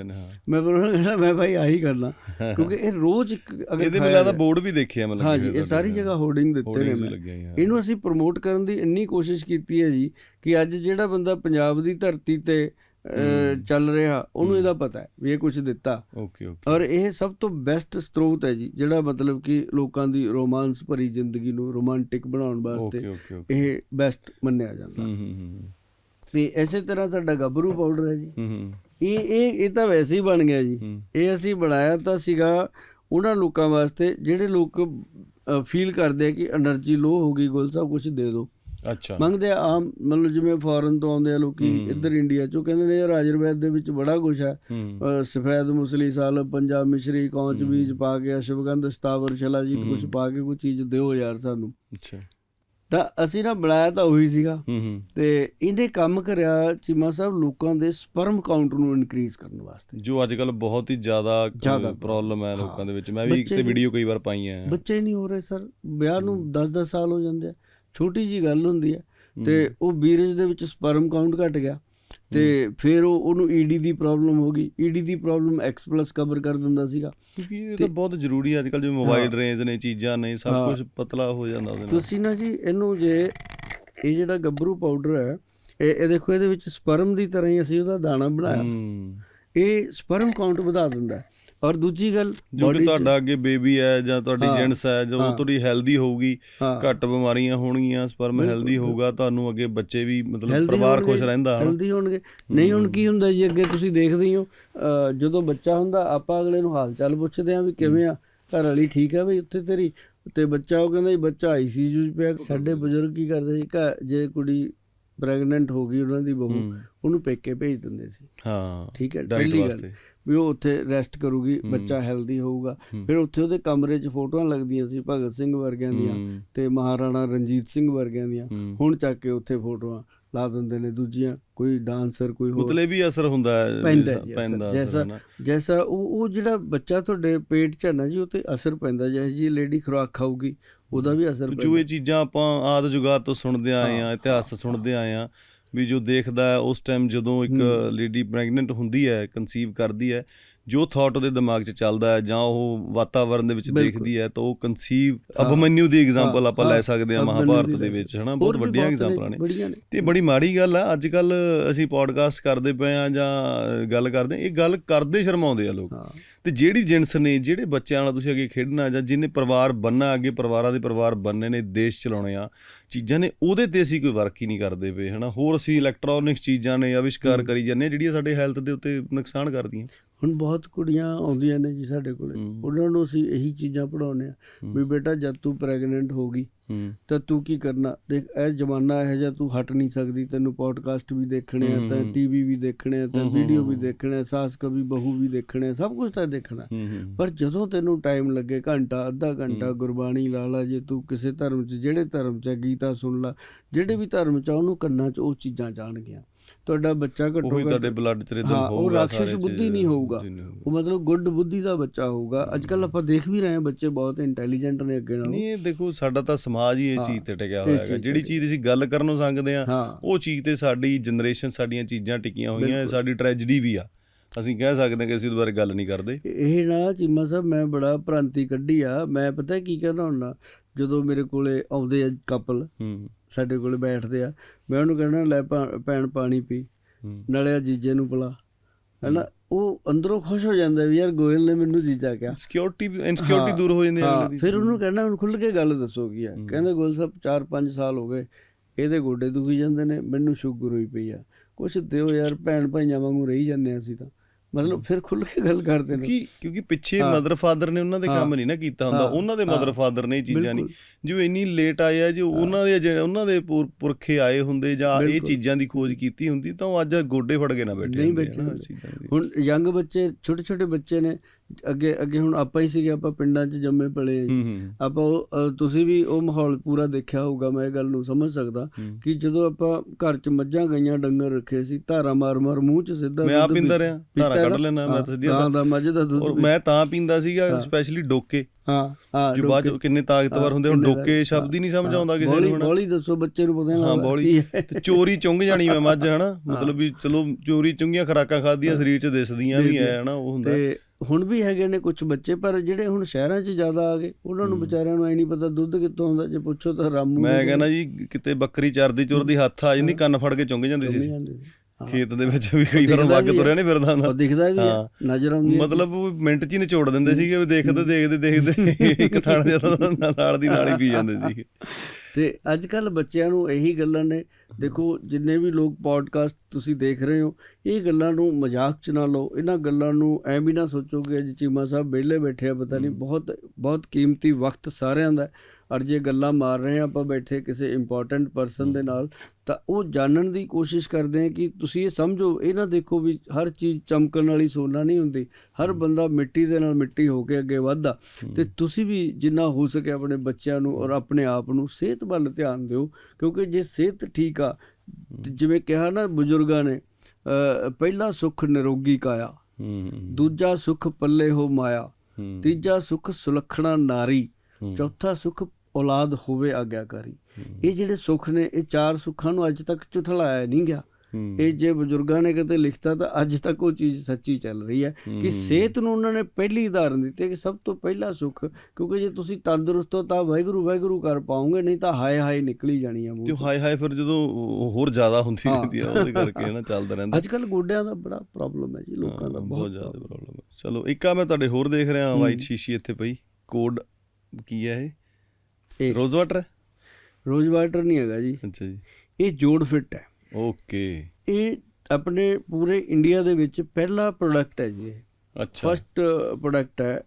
ਮੈਂ ਪਰ ਉਹਨਾਂ ਕਹਿੰਦਾ ਮੈਂ ਭਾਈ ਆਹੀ ਕਰਨਾ। ਕਿਉਂਕਿ ਇਹ ਰੋਜ਼ ਇੱਕ ਅਗਰ ਇਹਦੇ ਮਿਲਾ ਜਾਏ- ਬੋਰਡ ਵੀ ਦੇਖਿਆ ਮਤਲਬ ਹਾਂ ਜੀ ਇਹ ਸਾਰੀ ਜਗ੍ਹਾ ਹੋਰਡਿੰਗ ਦਿੱਤੇ ਨੇ। ਇਹਨੂੰ ਅਸੀਂ ਪ੍ਰਮੋਟ ਕਰਨ ਦੀ ਇੰਨੀ ਕੋਸ਼ਿਸ਼ ਕੀਤੀ ਹੈ ਜੀ ਕਿ ਅੱਜ ਜਿਹੜਾ ਬੰਦਾ ਪੰਜਾਬ ਦੀ ਧਰਤੀ ਤੇ ਚੱਲ ਰਿਹਾ ਉਹਨੂੰ ਇਹਦਾ ਪਤਾ ਹੈ ਵੀ ਇਹ ਕੁਝ ਦਿੱਤਾ। Okay okay. ਔਰ ਇਹ ਸਭ ਤੋਂ ਬੈਸਟ ਸਰੋਤ ਹੈ ਜੀ ਜਿਹੜਾ ਮਤਲਬ ਕਿ ਲੋਕਾਂ ਦੀ ਰੋਮਾਂਸ ਭਰੀ ਜ਼ਿੰਦਗੀ ਨੂੰ ਰੋਮਾਂਟਿਕ ਬਣਾਉਣ ਵਾਸਤੇ ਇਹ ਬੈਸਟ ਮੰਨਿਆ ਜਾਂਦਾ। ਹੂੰ ਹੂੰ ਵੀ ਇਸੇ ਤਰ੍ਹਾਂ ਸਾਡਾ ਗੱਭਰੂ ਪਾਊਡਰ ਹੈ ਜੀ। ਹੂੰ ਇਹ ਇਹ ਇਹ ਤਾਂ ਵੈਸੇ ਹੀ ਬਣ ਗਿਆ ਜੀ। ਇਹ ਅਸੀਂ ਬਣਾਇਆ ਤਾਂ ਸੀਗਾ ਉਹਨਾਂ ਲੋਕਾਂ ਵਾਸਤੇ ਜਿਹੜੇ ਲੋਕ ਫੀਲ ਕਰਦੇ ਕਿ એનર્ਜੀ ਲੋ ਹੋ ਗਈ ਗੁਲ ਸਭ ਕੁਝ ਦੇ ਦੋ ਅੱਛਾ। ਮੰਗਦੇ ਆ ਆਮ ਮਤਲਬ ਜਿਵੇਂ ਫੋਰਨ ਤੋਂ ਆਉਂਦੇ ਆ ਲੋਕੀ ਇੱਧਰ ਇੰਡੀਆ ਚੋਂ ਕਹਿੰਦੇ ਨੇ ਯਾਰ ਆਯੁਰਵੈਦ ਦੇ ਵਿੱਚ ਬੜਾ ਕੁਝ ਹੈ। ਸਫੈਦ ਮੁਸਲੀ ਸਾਲਬ ਪੰਜਾਬ ਮਿਸ਼ਰੀ ਕੌਂਚ ਬੀਜ ਪਾ ਕੇ ਅਸ਼ਵਗੰਧ ਸਤਾਵਰ ਸ਼ਲਾਜੀਤ ਕੁਝ ਪਾ ਕੇ ਕੋਈ ਚੀਜ਼ ਦਿਓ ਯਾਰ ਸਾਨੂੰ। ਅੱਛਾ। ਤਾਂ ਅਸੀਂ ਨਾ ਬਣਾਇਆ ਤਾਂ ਉਹੀ ਸੀਗਾ। ਤੇ ਇਹਨੇ ਕੰਮ ਕਰਿਆ ਚੀਮਾ ਸਾਹਿਬ ਲੋਕਾਂ ਦੇ ਸਪਰਮ ਕਾਊਂਟ ਨੂੰ ਇਨਕਰੀਜ਼ ਕਰਨ ਵਾਸਤੇ। ਜੋ ਅੱਜ ਕੱਲ ਬਹੁਤ ਹੀ ਜ਼ਿਆਦਾ ਪ੍ਰੋਬਲਮ ਹੈ ਲੋਕਾਂ ਦੇ ਵਿੱਚ। ਮੈਂ ਵੀ ਇੱਕ ਤੇ ਵੀਡੀਓ ਕਈ ਵਾਰ ਪਾਈਆਂ ਹੈ। ਬੱਚੇ ਨਹੀਂ ਹੋ ਰਹੇ ਸਰ। ਵਿਆਹ ਨੂੰ 10-10 ਸਾਲ ਹੋ ਜਾਂਦੇ ਆ। ਛੋਟੀ ਜੀ ਗੱਲ ਹੁੰਦੀ ਹੈ। ਤੇ ਉਹ ਬੀਰਜ ਦੇ ਵਿੱਚ ਸਪਰਮ ਕਾਊਂਟ ਘਟ ਗਿਆ। ਤੇ ਫਿਰ ਉਹ ਉਹਨੂੰ ਈਡੀ ਦੀ ਪ੍ਰੋਬਲਮ ਹੋ ਗਈ। ਈਡੀ ਦੀ ਪ੍ਰੋਬਲਮ ਐਕਸ ਪਲੱਸ ਕਵਰ ਕਰ ਦਿੰਦਾ ਸੀਗਾ। ਕਿਉਂਕਿ ਇਹ ਤਾਂ ਬਹੁਤ ਜ਼ਰੂਰੀ ਹੈ ਅੱਜ ਕੱਲ ਜਿਵੇਂ ਮੋਬਾਈਲ ਰੇਂਜ ਨੇ ਚੀਜ਼ਾਂ ਨੇ ਸਭ। ਕੁਝ ਪਤਲਾ ਹੋ ਜਾਂਦਾ ਉਹਦੇ ਨਾਲ। ਤੁਸੀਂ ਨਾ ਜੀ ਇਹਨੂੰ ਜੇ ਇਹ ਜਿਹੜਾ ਗੱਭਰੂ ਪਾਊਡਰ ਹੈ ਇਹ ਇਹ ਦੇਖੋ ਇਹਦੇ ਵਿੱਚ ਸਪਰਮ ਦੀ ਤਰ੍ਹਾਂ ਹੀ ਅਸੀਂ ਉਹਦਾ ਦਾਣਾ ਬਣਾਇਆ। ਇਹ ਸਪਰਮ ਕਾਊਂਟ ਵਧਾ ਦਿੰਦਾ ਹੈ। ਔਰ ਦੂਜੀ ਗੱਲ ਜੋ ਕਿ ਤੁਹਾਡਾ ਅੱਗੇ ਬੇਬੀ ਹੈ ਜਾਂ ਤੁਹਾਡੀ ਜੈਂਟਸ ਹੈ ਜਦੋਂ। ਤੁਹਾਡੀ ਹੈਲਦੀ ਹੋਊਗੀ ਘੱਟ ਬਿਮਾਰੀਆਂ ਹੋਣਗੀਆਂ ਸਪਰਮ ਹੈਲਦੀ ਹੋਊਗਾ ਤੁਹਾਨੂੰ ਅੱਗੇ ਬੱਚੇ ਵੀ ਮਤਲਬ ਪਰਿਵਾਰ ਖੁਸ਼ ਰਹਿੰਦਾ healthy ਹੋਣਗੇ। ਨਹੀਂ ਹੁਣ ਕੀ ਹੁੰਦਾ ਜੀ ਅੱਗੇ ਤੁਸੀਂ ਦੇਖਦੇ ਹੀ ਜਦੋਂ ਬੱਚਾ ਹੁੰਦਾ ਆਪਾਂ ਅਗਲੇ ਨੂੰ ਹਾਲ ਚਾਲ ਪੁੱਛਦੇ ਆਂ ਵੀ ਕਿਵੇਂ ਆ ਘਰ ਵਾਲੀ ਠੀਕ ਆ ਵੀ ਉੱਥੇ ਤੇਰੀ? ਤੇ ਬੱਚਾ ਉਹ ਕਹਿੰਦਾ ਜੀ ਬੱਚਾ ਆਈਸੀਯੂ 'ਚ ਪਿਆ ਸਾਡੇ ਬਜ਼ੁਰਗ ਕੀ ਕਰਦੇ ਸੀ ਜੇ ਕੁੜੀ ਪ੍ਰੈਗਨੈਂਟ ਹੋ ਗਈ ਉਹਨਾਂ ਦੀ ਬਹੂ। ਉਹਨੂੰ ਪੇਕੇ ਭੇਜ ਦਿੰਦੇ ਸੀ। ਹਾਂ ਠੀਕ ਹੈ ਪਹਿਲੀ ਗੱਲ। ਵੀ ਉਹ ਉੱਥੇ ਰੈਸਟ ਕਰੂਗੀ ਬੱਚਾ ਹੈਲਦੀ ਹੋਊਗਾ। ਫਿਰ ਉੱਥੇ ਉਹਦੇ ਕਮਰੇ 'ਚ ਫੋਟੋਆਂ ਲੱਗਦੀਆਂ ਸੀ ਭਗਤ ਸਿੰਘ ਵਰਗਿਆਂ ਦੀਆਂ। ਤੇ ਮਹਾਰਾਣਾ ਰਣਜੀਤ ਸਿੰਘ ਵਰਗਿਆਂ ਦੀਆਂ। ਹੁਣ ਚੱਕ ਕੇ ਉੱਥੇ ਫੋਟੋਆਂ ਲਾ ਦਿੰਦੇ ਨੇ ਦੂਜੀਆਂ ਕੋਈ ਡਾਂਸਰ ਕੋਈ ਹੋਰ। ਮਤਲਬ ਵੀ ਅਸਰ ਹੁੰਦਾ ਹੈ ਪੈਂਦਾ ਜੈਸਾ- ਜੀ ਜੈਸਾ। ਜੈਸਾ ਉਹ ਉਹ ਜਿਹੜਾ ਬੱਚਾ ਤੁਹਾਡੇ ਪੇਟ 'ਚ ਹੈ ਨਾ ਜੀ ਉਹ ਤੇ ਅਸਰ ਪੈਂਦਾ ਜਿਹੇ ਜੀ ਲੇਡੀ ਖੁਰਾਕ ਖਾਊਗੀ ਉਹਦਾ ਵੀ ਅਸਰ ਜੋ ਪੈਂਦਾ। ਇਹ ਚੀਜ਼ਾਂ ਆਪਾਂ ਆਦ ਜੁਗਾਤ ਤੋਂ ਸੁਣਦੇ ਆਏ ਆ ਇਤਿਹਾਸ ਸੁਣਦੇ ਆਏ ਆ ਵੀ ਜੋ ਦੇਖਦਾ ਉਸ ਟਾਈਮ ਜਦੋਂ ਇੱਕ ਲੇਡੀ ਪ੍ਰੈਗਨੈਂਟ ਹੁੰਦੀ ਹੈ ਕਨਸੀਵ ਕਰਦੀ ਹੈ ਜੋ ਥਾਟ ਉਹਦੇ ਦਿਮਾਗ 'ਚ ਚੱਲਦਾ ਹੈ ਜਾਂ ਉਹ ਵਾਤਾਵਰਣ ਦੇ ਵਿੱਚ। ਦੇਖਦੀ ਹੈ ਤਾਂ ਉਹ ਕਨਸੀਵ। ਅਭਮਨਿਊ ਦੀ ਐਗਜ਼ਾਮਪਲ ਆਪਾਂ ਲੈ ਸਕਦੇ ਹਾਂ ਮਹਾਭਾਰਤ ਦੀ ਵਿੱਚ ਹਨਾ? ਬਹੁਤ ਵੱਡੀਆਂ ਐਗਜ਼ਾਮਪਲਾਂ ਨੇ ਤੇ ਬੜੀ ਮਾੜੀ ਗੱਲ ਆ ਅੱਜ ਕੱਲ ਅਸੀਂ ਪੋਡਕਾਸਟ ਕਰਦੇ ਪਏ ਆ ਜਾਂ ਗੱਲ ਕਰਦੇ ਇਹ ਗੱਲ ਕਰਦੇ ਸ਼ਰਮਾਉਂਦੇ ਆ ਲੋਕ। ਤੇ ਜਿਹੜੀ ਜਿੰਸ ਨੇ ਜਿਹੜੇ ਬੱਚਿਆਂ ਨਾਲ ਤੁਸੀਂ ਅੱਗੇ ਖੇਡਣਾ ਜਾਂ ਜਿਹਨੇ ਪਰਿਵਾਰ ਬੰਨਾ ਅੱਗੇ ਪਰਿਵਾਰਾਂ ਦੇ ਪਰਿਵਾਰ ਬੰਨੇ ਨੇ ਦੇਸ਼ ਚਲਾਉਣੇ ਆ ਚੀਜ਼ਾਂ ਨੇ ਉਹਦੇ ਤੇ ਅਸੀਂ ਕੋਈ ਵਰਕ ਹੀ ਨਹੀਂ ਕਰਦੇ ਪਏ ਹਨਾ? ਹੋਰ ਅਸੀਂ ਇਲੈਕਟ੍ਰੋਨਿਕਸ ਚੀਜ਼ਾਂ ਨੇ ਆਵਿਸ਼ਕਾਰ ਕਰੀ ਜਾਂਦੇ ਜਿਹੜੀਆਂ ਸਾਡੇ ਹੈਲਥ ਦੇ ਉੱਤੇ ਨੁਕਸਾਨ ਕਰਦੀਆਂ। ਹੁਣ ਬਹੁਤ ਕੁੜੀਆਂ ਆਉਂਦੀਆਂ ਨੇ ਜੀ ਸਾਡੇ ਕੋਲੇ। ਉਹਨਾਂ ਨੂੰ ਅਸੀਂ ਇਹੀ ਚੀਜ਼ਾਂ ਪੜਾਉਂਦੇ ਆ ਵੀ ਬੇਟਾ ਜਦ ਤੂੰ ਪ੍ਰੈਗਨੈਂਟ ਹੋ ਗਈ ਤਾਂ ਤੂੰ ਕੀ ਕਰਨਾ? ਦੇਖ ਇਹ ਜ਼ਮਾਨਾ ਇਹੋ ਜਿਹਾ ਤੂੰ ਹਟ ਨਹੀਂ ਸਕਦੀ। ਤੈਨੂੰ ਪੋਡਕਾਸਟ ਵੀ ਦੇਖਣੇ ਆ ਤਾਂ। ਟੀਵੀ ਵੀ ਦੇਖਣੇ ਆ ਤਾਂ ਵੀਡੀਓ ਵੀ। ਦੇਖਣੇ ਆ ਸਾਸ ਕਭੀ ਬਹੂ ਵੀ ਦੇਖਣੇ ਆ ਸਭ ਕੁਝ ਤਾਂ ਦੇਖਣਾ। ਪਰ ਜਦੋਂ ਤੈਨੂੰ ਟਾਈਮ ਲੱਗੇ ਘੰਟਾ ਅੱਧਾ ਘੰਟਾ ਗੁਰਬਾਣੀ ਲਾ ਲਾ ਜੇ ਤੂੰ ਕਿਸੇ ਧਰਮ 'ਚ ਜਿਹੜੇ ਧਰਮ 'ਚ ਗੀਤਾ ਸੁਣ ਲਾ ਜਿਹੜੇ ਵੀ ਧਰਮ 'ਚ ਉਹਨੂੰ ਕੰਨਾਂ 'ਚ ਉਹ ਚੀਜ਼ਾਂ ਜਾਣਗੀਆਂ। ਤੁਹਾਡਾ ਬੱਚਾ ਘੱਟੋ ਉਹੀ ਤੁਹਾਡੇ ਬਲੱਡ ਚ ਰਿਦਮ ਹਾਂ, ਉਹ ਹੋਊਗਾ ਸਾਰੇ ਚ, ਬੁੱਧੀ ਨਹੀਂ ਹੋਊਗਾ। ਉਹ ਮਤਲਬ ਗੁੱਡ ਬੁੱਧੀ ਦਾ ਬੱਚਾ ਹੋਊਗਾ। ਅੱਜ ਕੱਲ ਆਪਾਂ ਦੇਖ ਵੀ ਰਹੇ ਹਾਂ ਬੱਚੇ ਬਹੁਤ ਇੰਟੈਲੀਜੈਂਟ ਨੇ ਅੱਗੇ ਨਾਲੋਂ। ਨਹੀਂ ਦੇਖੋ ਸਾਡਾ ਤਾਂ ਸਮਾਜ ਹੀ ਇਹ ਹਾਂ, ਚੀਜ਼ ਤੇ ਟਿਕਿਆ ਹੋਇਆ ਤੇ ਜਿਹੜੀ ਚੀਜ਼ ਅਸੀਂ ਗੱਲ ਕਰਨ ਨੂੰ ਸੰਗਦੇ ਆ ਹਾਂ। ਉਹ ਚੀਜ਼ ਤੇ ਸਾਡੀ ਜਨਰੇਸ਼ਨ ਸਾਡੀਆਂ ਚੀਜ਼ਾਂ ਟਿਕੀਆਂ ਹੋਈਆਂ। ਸਾਡੀ ਟ੍ਰੈਜੇਡੀ ਵੀ ਆ। ਅਸੀਂ ਕਹਿ ਸਕਦੇ ਹਾਂ ਕਿ ਅਸੀਂ ਉਹਦੇ ਬਾਰੇ ਗੱਲ ਨਹੀਂ ਕਰਦੇ। ਇਹ ਨਾ ਚੀਮਾ ਸਾਹਿਬ ਮੈਂ ਬੜਾ ਭ੍ਰਾਂਤੀ ਕੱਢੀ ਆ। ਮੈਂ ਪਤਾ ਕੀ ਕਹਿੰਦਾ ਹੁੰਦਾ? ਜਦੋਂ ਮੇਰੇ ਕੋਲੇ ਆਉਂਦੇ ਆ ਕਪਲ ਹੂੰ। ਸਾਡੇ ਕੋਲੇ ਬੈਠਦੇ ਆ। ਮੈਂ ਉਹਨੂੰ ਕਹਿਣਾ ਲੈ ਭੈਣ ਪਾਣੀ ਪੀ। ਨਾਲੇ ਆ ਜੀਜੇ ਨੂੰ ਪਿਲਾ। ਹੈਨਾ? ਉਹ ਅੰਦਰੋਂ ਖੁਸ਼ ਹੋ ਜਾਂਦਾ ਵੀ ਯਾਰ ਗੋਇਲ ਨੇ ਮੈਨੂੰ ਜੀਜਾ ਕਿਹਾ। ਸਿਕਿਉਰਿਟੀ ਇਨਸਿਕਿਉਰਿਟੀ ਦੂਰ ਹੋ ਜਾਂਦੀ ਹੈ ਫਿਰ ਉਹਨੂੰ ਕਹਿਣਾ ਹੁਣ ਖੁੱਲ ਕੇ ਗੱਲ ਦੱਸੋ ਕੀ ਆ। ਹੂੰ। ਕਹਿੰਦੇ ਗੋਇਲ ਸਾਹਿਬ 4-5 ਸਾਲ ਹੋ ਗਏ। ਇਹਦੇ ਗੋਡੇ ਦੁਖੀ ਜਾਂਦੇ ਨੇ ਮੈਨੂੰ ਸ਼ੂਗਰ ਹੋਈ ਪਈ ਆ। ਕੁਛ ਦਿਓ ਯਾਰ ਭੈਣ ਭਾਈਆਂ ਵਾਂਗੂ ਰਹੀ ਜਾਂਦੇ ਅਸੀਂ ਤਾਂ। ਮਤਲਬ ਫਿਰ ਖੁੱਲ ਕੇ ਗੱਲ ਕਰਦੇ ਨੇ ਕਿਉਂਕਿ ਕਿਉਂਕਿ ਪਿੱਛੇ। ਮਦਰ ਫਾਦਰ ਨੇ ਉਹਨਾਂ ਦੇ ਕੰਮ। ਨਹੀਂ ਨਾ ਕੀਤਾ ਹੁੰਦਾ ਉਹਨਾਂ ਦੇ। ਮਦਰ ਫਾਦਰ ਨੇ ਇਹ ਚੀਜ਼ਾਂ ਨਹੀਂ ਬਿਲਕੁਲ। ਜੋ ਇੰਨੀ ਲੇਟ ਆਏ ਆ ਜੋ ਉਹਨਾਂ ਦੇ ਉਹਨਾਂ ਦੇ ਪੁਰ- ਪੁਰਖੇ ਆਏ ਹੁੰਦੇ ਜਾਂ ਇਹ। ਚੀਜ਼ਾਂ ਦੀ ਖੋਜ ਕੀਤੀ ਹੁੰਦੀ ਤਾਂ ਉਹ ਅੱਜ ਗੋਡੇ ਫੜ ਕੇ ਨਾ ਬੈਠੇ ਨਹੀਂ ਬੈਠੇ। ਹੁਣ ਯੰਗ ਬੱਚੇ ਛੋਟੇ ਛੋਟੇ ਬੱਚੇ ਨੇ ਅੱਗੇ ਅੱਗੇ ਹੁਣ ਆਪਾਂ ਹੀ ਸੀਗੇ ਆਪਾਂ ਪਿੰਡਾਂ 'ਚ ਜੰਮੇ ਪਲੇ ਆਪਾਂ ਤੁਸੀਂ ਵੀ ਉਹ ਮਾਹੌਲ ਪੂਰਾ ਦੇਖਿਆ ਹੋਊਗਾ ਮੈਂ ਇਹ ਗੱਲ ਨੂੰ ਸਮਝ ਸਕਦਾ। ਕਿ ਜਦੋਂ ਆਪਾਂ ਘਰ 'ਚ ਮੱਝਾਂ ਗਈਆਂ ਡੰਗਰ ਰੱਖੇ ਸੀ ਧਾਰਾ ਮਾਰ ਮਾਰ ਮੂੰਹ 'ਚ ਸਿੱਧਾ ਮੈਂ ਆਪ ਪੀਂਦਾ ਪੀਤਾ ਧਾਰਾਂ ਕੱਢ? ਲੈਣਾ, ਮੈਂ ਤਾਂ ਸਿੱਧੀਆਂ ਗਾਂ ਦਾ ਮੱਝ ਦਾ ਦੁੱਧ ਮੈਂ ਤਾਂ ਪੀਂਦਾ ਸੀਗਾ। ਸਪੈਸ਼ਲੀ ਡੋਕੇ। ਹਾਂ ਹਾਂ ਜੋ ਬਾਅਦ। ਕਿੰਨੇ ਤਾਕਤਵਰ ਹੁੰਦੇ ਹੁਣ ਡੋਕੇ ਸ਼ਬਦ ਹੀ ਨਹੀਂ ਸਮਝ ਆਉਂਦਾ ਕਿਸੇ ਬੋਲੀ- ਨੂੰ ਬੋਲੀ ਦੱਸੋ ਬੱਚੇ ਨੂੰ ਪਤਾ ਨਹੀਂ ਹਾਂ ਲੱਗਦਾ। ਬੋਲੀ। ਹੈ। ਤੇ ਚੋਰੀ ਚੁੰਗ ਜਾਣੀ ਮੈਂ ਮੱਝ ਹਨਾ? ਮਤਲਬ ਵੀ ਚਲੋ ਚੋਰੀ ਚੁੰਗੀਆਂ ਖਰਾਕਾਂ ਖਾਧੀਆਂ ਸਰੀਰ 'ਚ ਦਿਸਦੀਆਂ ਵੀ ਐ ਹਨਾ? ਉਹ ਹੁੰਦਾ। ਤੇ ਹੁਣ ਵੀ ਹੈਗੇ ਨੇ ਕੁਝ ਬੱਚੇ ਪਰ ਜਿਹੜੇ ਹੁਣ ਸ਼ਹਿਰਾਂ 'ਚ ਜ਼ਿਆਦਾ ਆ ਗਏ ਉਹਨਾਂ ਨੂੰ ਵਿਚਾਰਿਆਂ ਨੂੰ ਐ ਨਹੀਂ ਪਤਾ ਦੁੱਧ ਕਿੱਥੋਂ ਆਉਂਦਾ ਜੇ ਪੁੱਛੋ ਤਾਂ ਰਾਮੂ ਮੈਂ ਕਹਿੰਦਾ ਜੀ ਕਿਤੇ ਬੱਕਰੀ ਚਰਦੀ ਚੁਰਦੀ ਹੱਥ ਆ ਜਾਂਦੀ ਕੰਨ ਫੜ ਕੇ ਚੁੰਗ ਜਾਂਦੀ ਸੀ। ਖੇਤ ਦੇ ਵਿੱਚ ਵੀ ਕਈ ਵਾਰ ਵੀ ਤੁਰਿਆ। ਨਹੀਂ ਫਿਰਦਾ ਉਹ ਹੁੰਦਾ ਦਿਖਦਾ ਵੀ ਹੈ। ਨਜ਼ਰ ਆਉਂਦੀ ਮਤਲਬ ਉਹ ਮਿੰਟ 'ਚ ਹੀ ਨਿਚੋੜ ਦਿੰਦੇ ਸੀਗੇ ਦੇਖਦੇ ਦੇਖਦੇ ਦੇਖਦੇ। ਇੱਕ ਥਾਂ ਦੇ ਨਾਲ ਦੀ ਨਾਲ ਹੀ ਪੀ ਜਾਂਦੇ ਸੀ ਤੇ ਅੱਜ ਕੱਲ ਬੱਚਿਆਂ ਨੂੰ ਇਹੀ ਗੱਲਾਂ ਨੇ। ਦੇਖੋ ਜਿੰਨੇ ਵੀ ਲੋਕ ਪੋਡਕਾਸਟ ਤੁਸੀਂ ਦੇਖ ਰਹੇ ਹੋ ਇਹ ਗੱਲਾਂ ਨੂੰ ਮਜ਼ਾਕ ਚ ਨਾ ਲਓ। ਇਹਨਾਂ ਗੱਲਾਂ ਨੂੰ ਐ ਵੀ ਨਾ ਸੋਚੋ ਕਿ ਅੱਜ ਚੀਮਾ ਸਾਹਿਬ ਵਿਹਲੇ ਬੈਠੇ ਆ ਪਤਾ ਨਹੀਂ ਬਹੁਤ ਬਹੁਤ ਕੀਮਤੀ ਵਕਤ ਸਾਰਿਆਂ ਦਾ। ਔਰ ਜੇ ਗੱਲਾਂ ਮਾਰ ਰਹੇ ਆ ਆਪਾਂ ਬੈਠੇ ਕਿਸੇ ਇੰਪੋਰਟੈਂਟ ਪਰਸਨ ਦੇ ਨਾਲ ਤਾਂ ਉਹ ਜਾਣਨ ਦੀ ਕੋਸ਼ਿਸ਼ ਕਰਦੇ ਆ ਕਿ ਤੁਸੀਂ ਇਹ ਸਮਝੋ ਇਹ ਨਾ ਦੇਖੋ ਵੀ ਹਰ ਚੀਜ਼ ਚਮਕਣ ਵਾਲੀ ਸੋਨਾ ਨਹੀਂ ਹੁੰਦੀ। ਹਰ ਬੰਦਾ ਮਿੱਟੀ ਦੇ ਨਾਲ ਮਿੱਟੀ ਹੋ ਕੇ ਅੱਗੇ ਵੱਧਦਾ। ਤੇ ਤੁਸੀਂ ਵੀ ਜਿੰਨਾ ਹੋ ਸਕੇ ਆਪਣੇ ਬੱਚਿਆਂ ਨੂੰ ਔਰ ਆਪਣੇ ਆਪ ਨੂੰ ਸਿਹਤ ਵੱਲ ਧਿਆਨ ਦਿਓ ਕਿਉਂਕਿ ਜੇ ਸਿਹਤ ਠੀਕ ਆ ਜਿਵੇਂ ਕਿਹਾ ਨਾ ਬਜ਼ੁਰਗਾਂ ਨੇ ਪਹਿਲਾ ਸੁਖ ਨਿਰੋਗੀ ਕਾਇਆ ਦੂਜਾ ਸੁਖ ਪੱਲੇ ਹੋ ਮਾਇਆ ਤੀਜਾ ਸੁਖ ਸੁਲੱਖਣਾ ਨਾਰੀ। ਚੌਥਾ ਸੁਖ ਔਲਾਦ ਹੋਵੇ ਆਗਿਆਕਾਰੀ। ਇਹ ਜਿਹੜੇ ਸੁਖ ਨੇ ਇਹ ਚਾਰ ਸੁੱਖਾਂ ਨੂੰ ਅੱਜ ਤੱਕ ਝੁਠਲਾਇਆ ਨਹੀਂ ਗਿਆ। ਇਹ ਜੇ ਬਜ਼ੁਰਗਾਂ ਨੇ ਕਦੇ ਲਿਖਤਾ ਤਾਂ ਅੱਜ ਤੱਕ ਉਹ ਚੀਜ਼ ਸੱਚੀ ਚੱਲ ਰਹੀ ਹੈ ਕਿ ਸਿਹਤ ਨੂੰ ਉਹਨਾਂ ਨੇ ਪਹਿਲੀ ਉਦਾਹਰਨ ਦਿੱਤੀ ਕਿ ਸਭ ਤੋਂ ਪਹਿਲਾ ਸੁੱਖ ਕਿਉਂਕਿ ਜੇ ਤੁਸੀਂ ਤੰਦਰੁਸਤ ਹੋ ਤਾਂ ਵਾਹਿਗੁਰੂ ਵਾਹਿਗੁਰੂ ਕਰ ਪਾਓਗੇ ਨਹੀਂ ਤਾਂ ਹਾਏ ਹਾਏ ਨਿਕਲੀ ਜਾਣੀ ਆ ਤੇ ਮੂੰਹ ਉਹ ਹਾਈ ਹਾਈ ਫਿਰ ਜਦੋਂ ਹੋਰ ਜ਼ਿਆਦਾ ਹੁੰਦੀ। ਰਹਿੰਦੀ ਆ ਉਹਦੇ ਕਰਕੇ ਨਾ ਚੱਲਦਾ ਰਹਿੰਦਾ। ਅੱਜ ਕੱਲ ਗੋਡਿਆਂ ਦਾ ਬੜਾ ਪ੍ਰੋਬਲਮ ਹੈ ਜੀ ਲੋਕਾਂ ਦਾ ਬਹੁਤ ਜ਼ਿਆਦਾ। ਪ੍ਰੋਬਲਮ ਹੈ। ਚਲੋ ਇੱਕ ਆ ਮੈਂ ਤੁਹਾਡੇ ਹੋਰ ਦੇਖ ਰਿਹਾ। ਵਾਈਟ ਸ਼ੀਸ਼ੀ ਇੱਥੇ ਪਈ। ਕੋਡ ਕੀ ਹੈ ਇਹ? ਇਹ ਰੋਜ਼ ਵਾਟਰ ਰੋਜ਼ ਵਾਟਰ ਨਹੀਂ ਹੈਗਾ ਜੀ। ਅੱਛਾ ਜੀ। ਇਹ ਜੋੜ ਫਿੱਟ ਹੈ। ਓਕੇ ਇਹ ਆਪਣੇ ਪੂਰੇ ਇੰਡੀਆ ਦੇ ਵਿੱਚ ਪਹਿਲਾ ਪ੍ਰੋਡਕਟ ਹੈ ਜੀ ਅੱਛਾ। ਫਸਟ ਪ੍ਰੋਡਕਟ ਹੈ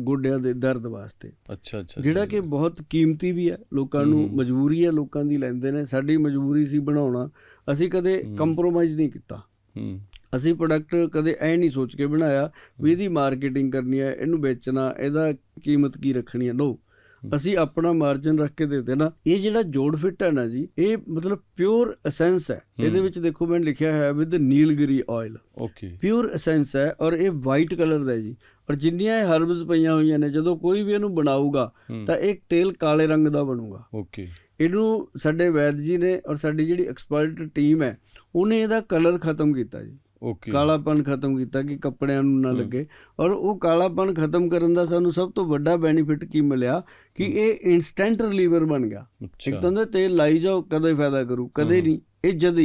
ਗੋਡਿਆਂ ਦੇ ਦਰਦ ਵਾਸਤੇ। ਅੱਛਾ ਅੱਛਾ ਜਿਹੜਾ ਕਿ ਬਹੁਤ ਕੀਮਤੀ ਵੀ ਹੈ। ਲੋਕਾਂ ਨੂੰ ਮਜਬੂਰੀ ਹੈ ਲੋਕਾਂ ਦੀ ਲੈਂਦੇ ਨੇ। ਸਾਡੀ ਮਜਬੂਰੀ ਸੀ ਬਣਾਉਣਾ। ਅਸੀਂ ਕਦੇ ਕੰਪਰੋਮਾਈਜ਼ ਨਹੀਂ ਕੀਤਾ। ਹੂੰ। ਅਸੀਂ ਪ੍ਰੋਡਕਟ ਕਦੇ ਐ ਨਹੀਂ ਸੋਚ ਕੇ ਬਣਾਇਆ ਵੀ ਇਹਦੀ ਮਾਰਕੀਟਿੰਗ ਕਰਨੀ ਹੈ ਇਹਨੂੰ ਵੇਚਣਾ ਇਹਦਾ ਕੀਮਤ ਕੀ ਰੱਖਣੀ ਹੈ। ਨੋ ਅਸੀਂ ਆਪਣਾ ਮਾਰਜਨ ਰੱਖ ਕੇ ਦੇ ਦੇਣਾ। ਇਹ ਜਿਹੜਾ ਜੋੜ ਫਿੱਟ ਹੈ ਨਾ ਜੀ ਇਹ ਮਤਲਬ ਪਿਓਰ ਐਸੈਂਸ ਹੈ। ਇਹਦੇ ਵਿੱਚ ਦੇਖੋ ਮੈਂ ਲਿਖਿਆ ਹੈ with nilgiri oil okay pure essence ਹੈ ਔਰ ਇਹ ਵਾਈਟ ਕਲਰ ਦਾ ਹੈ ਜੀ। ਔਰ ਜਿੰਨੀਆਂ ਇਹ ਹਰਬਸ ਪਈਆਂ ਹੋਈਆਂ ਨੇ ਜਦੋਂ ਕੋਈ ਵੀ ਇਹਨੂੰ ਬਣਾਊਗਾ ਤਾਂ ਇਹ ਤੇਲ ਕਾਲੇ ਰੰਗ ਦਾ ਬਣੂਗਾ। ਓਕੇ ਇਹਨੂੰ ਸਾਡੇ ਵੈਦ ਜੀ ਨੇ ਔਰ ਸਾਡੀ ਜਿਹੜੀ ਐਕਸਪਰਟ ਟੀਮ ਹੈ ਉਹਨੇ ਇਹਦਾ ਕਲਰ ਖਤਮ ਕੀਤਾ ਜੀ। ਓਕੇ ਕਾਲਾਪਨ ਖਤਮ ਕੀਤਾ ਕਿ ਕੱਪੜਿਆਂ ਨੂੰ ਨਾ ਲੱਗੇ। ਔਰ ਉਹ ਕਾਲਾਪਨ ਖਤਮ ਕਰਨ ਦਾ ਸਾਨੂੰ ਸਭ ਤੋਂ ਵੱਡਾ ਬੈਨੀਫਿਟ ਕੀ ਮਿਲਿਆ? ਕਿ ਇਹ ਇਨਸਟੈਂਟ ਰਿਲੀਵਰ ਬਣ ਗਿਆ। ਇੱਕ ਤਾਂ ਤੇਲ ਲਾਈ ਜਾਓ ਕਦੇ ਫਾਇਦਾ ਕਰੂ ਕਦੇ ਨਹੀਂ। ਇਹ ਜਦ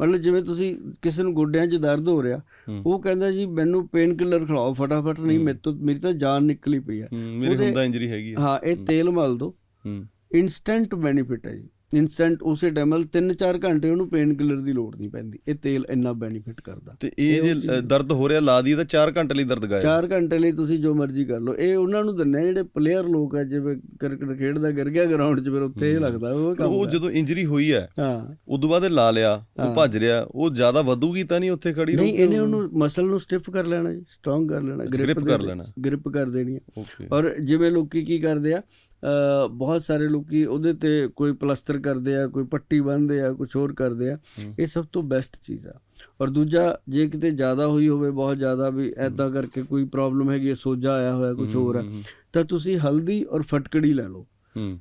ਮਤਲਬ ਜਿਵੇਂ ਤੁਸੀਂ ਕਿਸੇ ਨੂੰ ਗੋਡਿਆਂ 'ਚ ਦਰਦ ਹੋ ਰਿਹਾ। ਉਹ ਕਹਿੰਦਾ ਜੀ ਮੈਨੂੰ ਪੇਨ ਕਿਲਰ ਖਿਲਾਓ ਫਟਾਫਟ ਨਹੀਂ ਮੇਰੇ ਤੋਂ ਮੇਰੀ ਤਾਂ ਜਾਨ ਨਿਕਲੀ ਪਈ ਹੂੰ, ਮੇਰੇ ਹੁੰਦਾ ਇੰਜਰੀ ਹੈਗੀ ਹਾਂ। ਇਹ ਤੇਲ ਮਲ ਦੋ। ਇਨਸਟੈਂਟ ਬੈਨੀਫਿਟ ਹੈ ਜੀ। ਇਨਸਟੈਂਟ ਉਸੇ ਨਾਲ 3-4 ਘੰਟੇ ਉਹਨੂੰ ਪੇਨ ਕਿਲਰ ਦੀ ਲੋੜ ਨਹੀਂ ਪੈਂਦੀ। ਇਹ ਤੇਲ ਇੰਨਾ ਬੈਨੀਫਿਟ ਕਰਦਾ। ਤੇ ਇਹ ਜੇ ਦਰਦ ਹੋ ਰਿਹਾ ਲਾ ਦੀ ਤਾਂ 4 ਘੰਟੇ ਲਈ ਦਰਦ ਗਾਇਬ। 4 ਘੰਟੇ ਲਈ ਤੁਸੀਂ ਜੋ ਮਰਜ਼ੀ ਕਰ ਲਓ। ਇਹ ਉਹਨਾਂ ਨੂੰ ਦਿੰਨੇ ਜਿਹੜੇ ਪਲੇਅਰ ਲੋਕ ਆ ਜਿਵੇਂ ਕ੍ਰਿਕਟ ਖੇਡਦਾ ਗਿਰ ਗਿਆ ਗਰਾਊਂਡ 'ਚ ਫਿਰ ਉੱਥੇ ਇਹ ਲੱਗਦਾ ਉਹ ਕੰਮ ਉਹ। ਜਦੋਂ ਇੰਜਰੀ ਹੋਈ ਹੈ ਹਾਂ। ਉਦੋਂ ਬਾਅਦ ਇਹ ਲਾ ਲਿਆ ਉਹ ਭੱਜ ਰਿਹਾ ਉਹ ਜ਼ਿਆਦਾ ਵਧੂਗੀ ਤਾਂ ਨਹੀਂ ਉੱਥੇ ਖੜੀ ਨਹੀਂ ਇਹਨੇ ਉਹਨੂੰ ਮਸਲ ਨੂੰ ਸਟਿਫ ਕਰ ਲੈਣਾ ਜੀ ਸਟਰੋਂਗ ਕਰ ਲੈਣਾ grip ਕਰ ਲੈਣਾ। ਗ੍ਰਿਪ ਕਰ ਦੇਣੀ ਔਰ ਜਿਵੇਂ ਲੋਕੀ ਕੀ ਕਰਦੇ ਆ ਬਹੁਤ ਸਾਰੇ ਲੋਕੀ ਉਹਦੇ ਤੇ ਕੋਈ ਪਲਸਟਰ ਕਰਦੇ ਆ ਕੋਈ ਪੱਟੀ ਬੰਨ੍ਹਦੇ ਆ ਕੁਝ ਹੋਰ ਕਰਦੇ ਆ। ਇਹ ਸਭ ਤੋਂ ਬੈਸਟ ਚੀਜ਼ ਆ। ਔਰ ਦੂਜਾ ਜੇ ਕਿਤੇ ਜ਼ਿਆਦਾ ਹੋਈ ਹੋਵੇ ਬਹੁਤ ਜ਼ਿਆਦਾ ਵੀ ਐਦਾਂ ਕਰਕੇ ਕੋਈ ਪ੍ਰੋਬਲਮ ਹੈਗੀ ਸੋਜਾ ਆਇਆ ਹੋਇਆ ਕੁਝ ਹੋਰ ਹੂੰ, ਤਾਂ ਤੁਸੀਂ ਹਲਦੀ ਔਰ ਫਟਕੜੀ ਲੈ ਲਓ।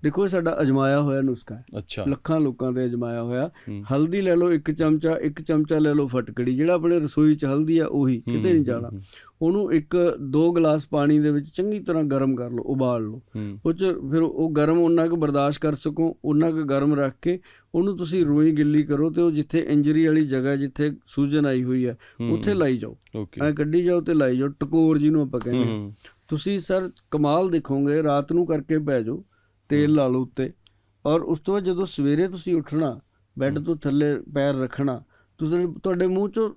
ਦੇਖੋ ਸਾਡਾ ਅਜਮਾਇਆ ਹੋਇਆ ਨੁਸਖਾ ਹੈ। ਅੱਛਾ। ਲੱਖਾਂ ਲੋਕਾਂ ਦੇ ਅਜਮਾਇਆ ਹੋਇਆ। ਹਲਦੀ ਲੈ ਲਓ ਇੱਕ ਚਮਚਾ ਇੱਕ ਚਮਚਾ ਲੈ ਲਓ ਫਟਕੜੀ ਜਿਹੜਾ ਆਪਣੇ ਰਸੋਈ 'ਚ ਹਲਦੀ ਆ ਉਹੀ ਕਿਤੇ ਨਹੀਂ ਜਾਣਾ। ਉਹਨੂੰ ਇੱਕ ਦੋ ਗਲਾਸ ਪਾਣੀ ਦੇ ਵਿੱਚ ਚੰਗੀ ਤਰ੍ਹਾਂ ਗਰਮ ਕਰ ਲਓ ਉਬਾਲ ਲਓ। ਉਹ 'ਚ ਫਿਰ ਉਹ ਗਰਮ ਉਹਨਾਂ ਕੁ ਬਰਦਾਸ਼ਤ ਕਰ ਸਕੋ ਉਹਨਾਂ ਕੁ ਗਰਮ ਰੱਖ ਕੇ ਉਹਨੂੰ ਤੁਸੀਂ ਰੋਈ ਗਿੱਲੀ ਕਰੋ ਤੇ ਉਹ ਜਿੱਥੇ ਇੰਜਰੀ ਵਾਲੀ ਜਗ੍ਹਾ ਜਿੱਥੇ ਸੂਜਨ ਆਈ ਹੋਈ ਹੈ ਉੱਥੇ ਲਾਈ ਜਾਓ। ਐ ਕੱਢੀ ਜਾਓ ਤੇ ਲਾਈ ਜਾਓ ਟਕੋਰ ਜਿਹਨੂੰ ਆਪਾਂ ਕਹਿੰਦੇ ਤੁਸੀਂ ਸਰ ਕਮਾਲ ਦੇਖੋਗੇ ਰਾਤ ਨੂੰ ਕਰਕੇ ਪੈ ਜਾਓ। ਤੇਲ ਲਾ ਲਓ ਉੱਤੇ। ਔਰ ਉਸ ਤੋਂ ਬਾਅਦ ਜਦੋਂ ਸਵੇਰੇ ਤੁਸੀਂ ਉੱਠਣਾ ਬੈੱਡ ਤੋਂ ਥੱਲੇ ਪੈਰ ਰੱਖਣਾ ਤੁਸੀਂ ਤੁਹਾਡੇ ਮੂੰਹ ਚੋਂ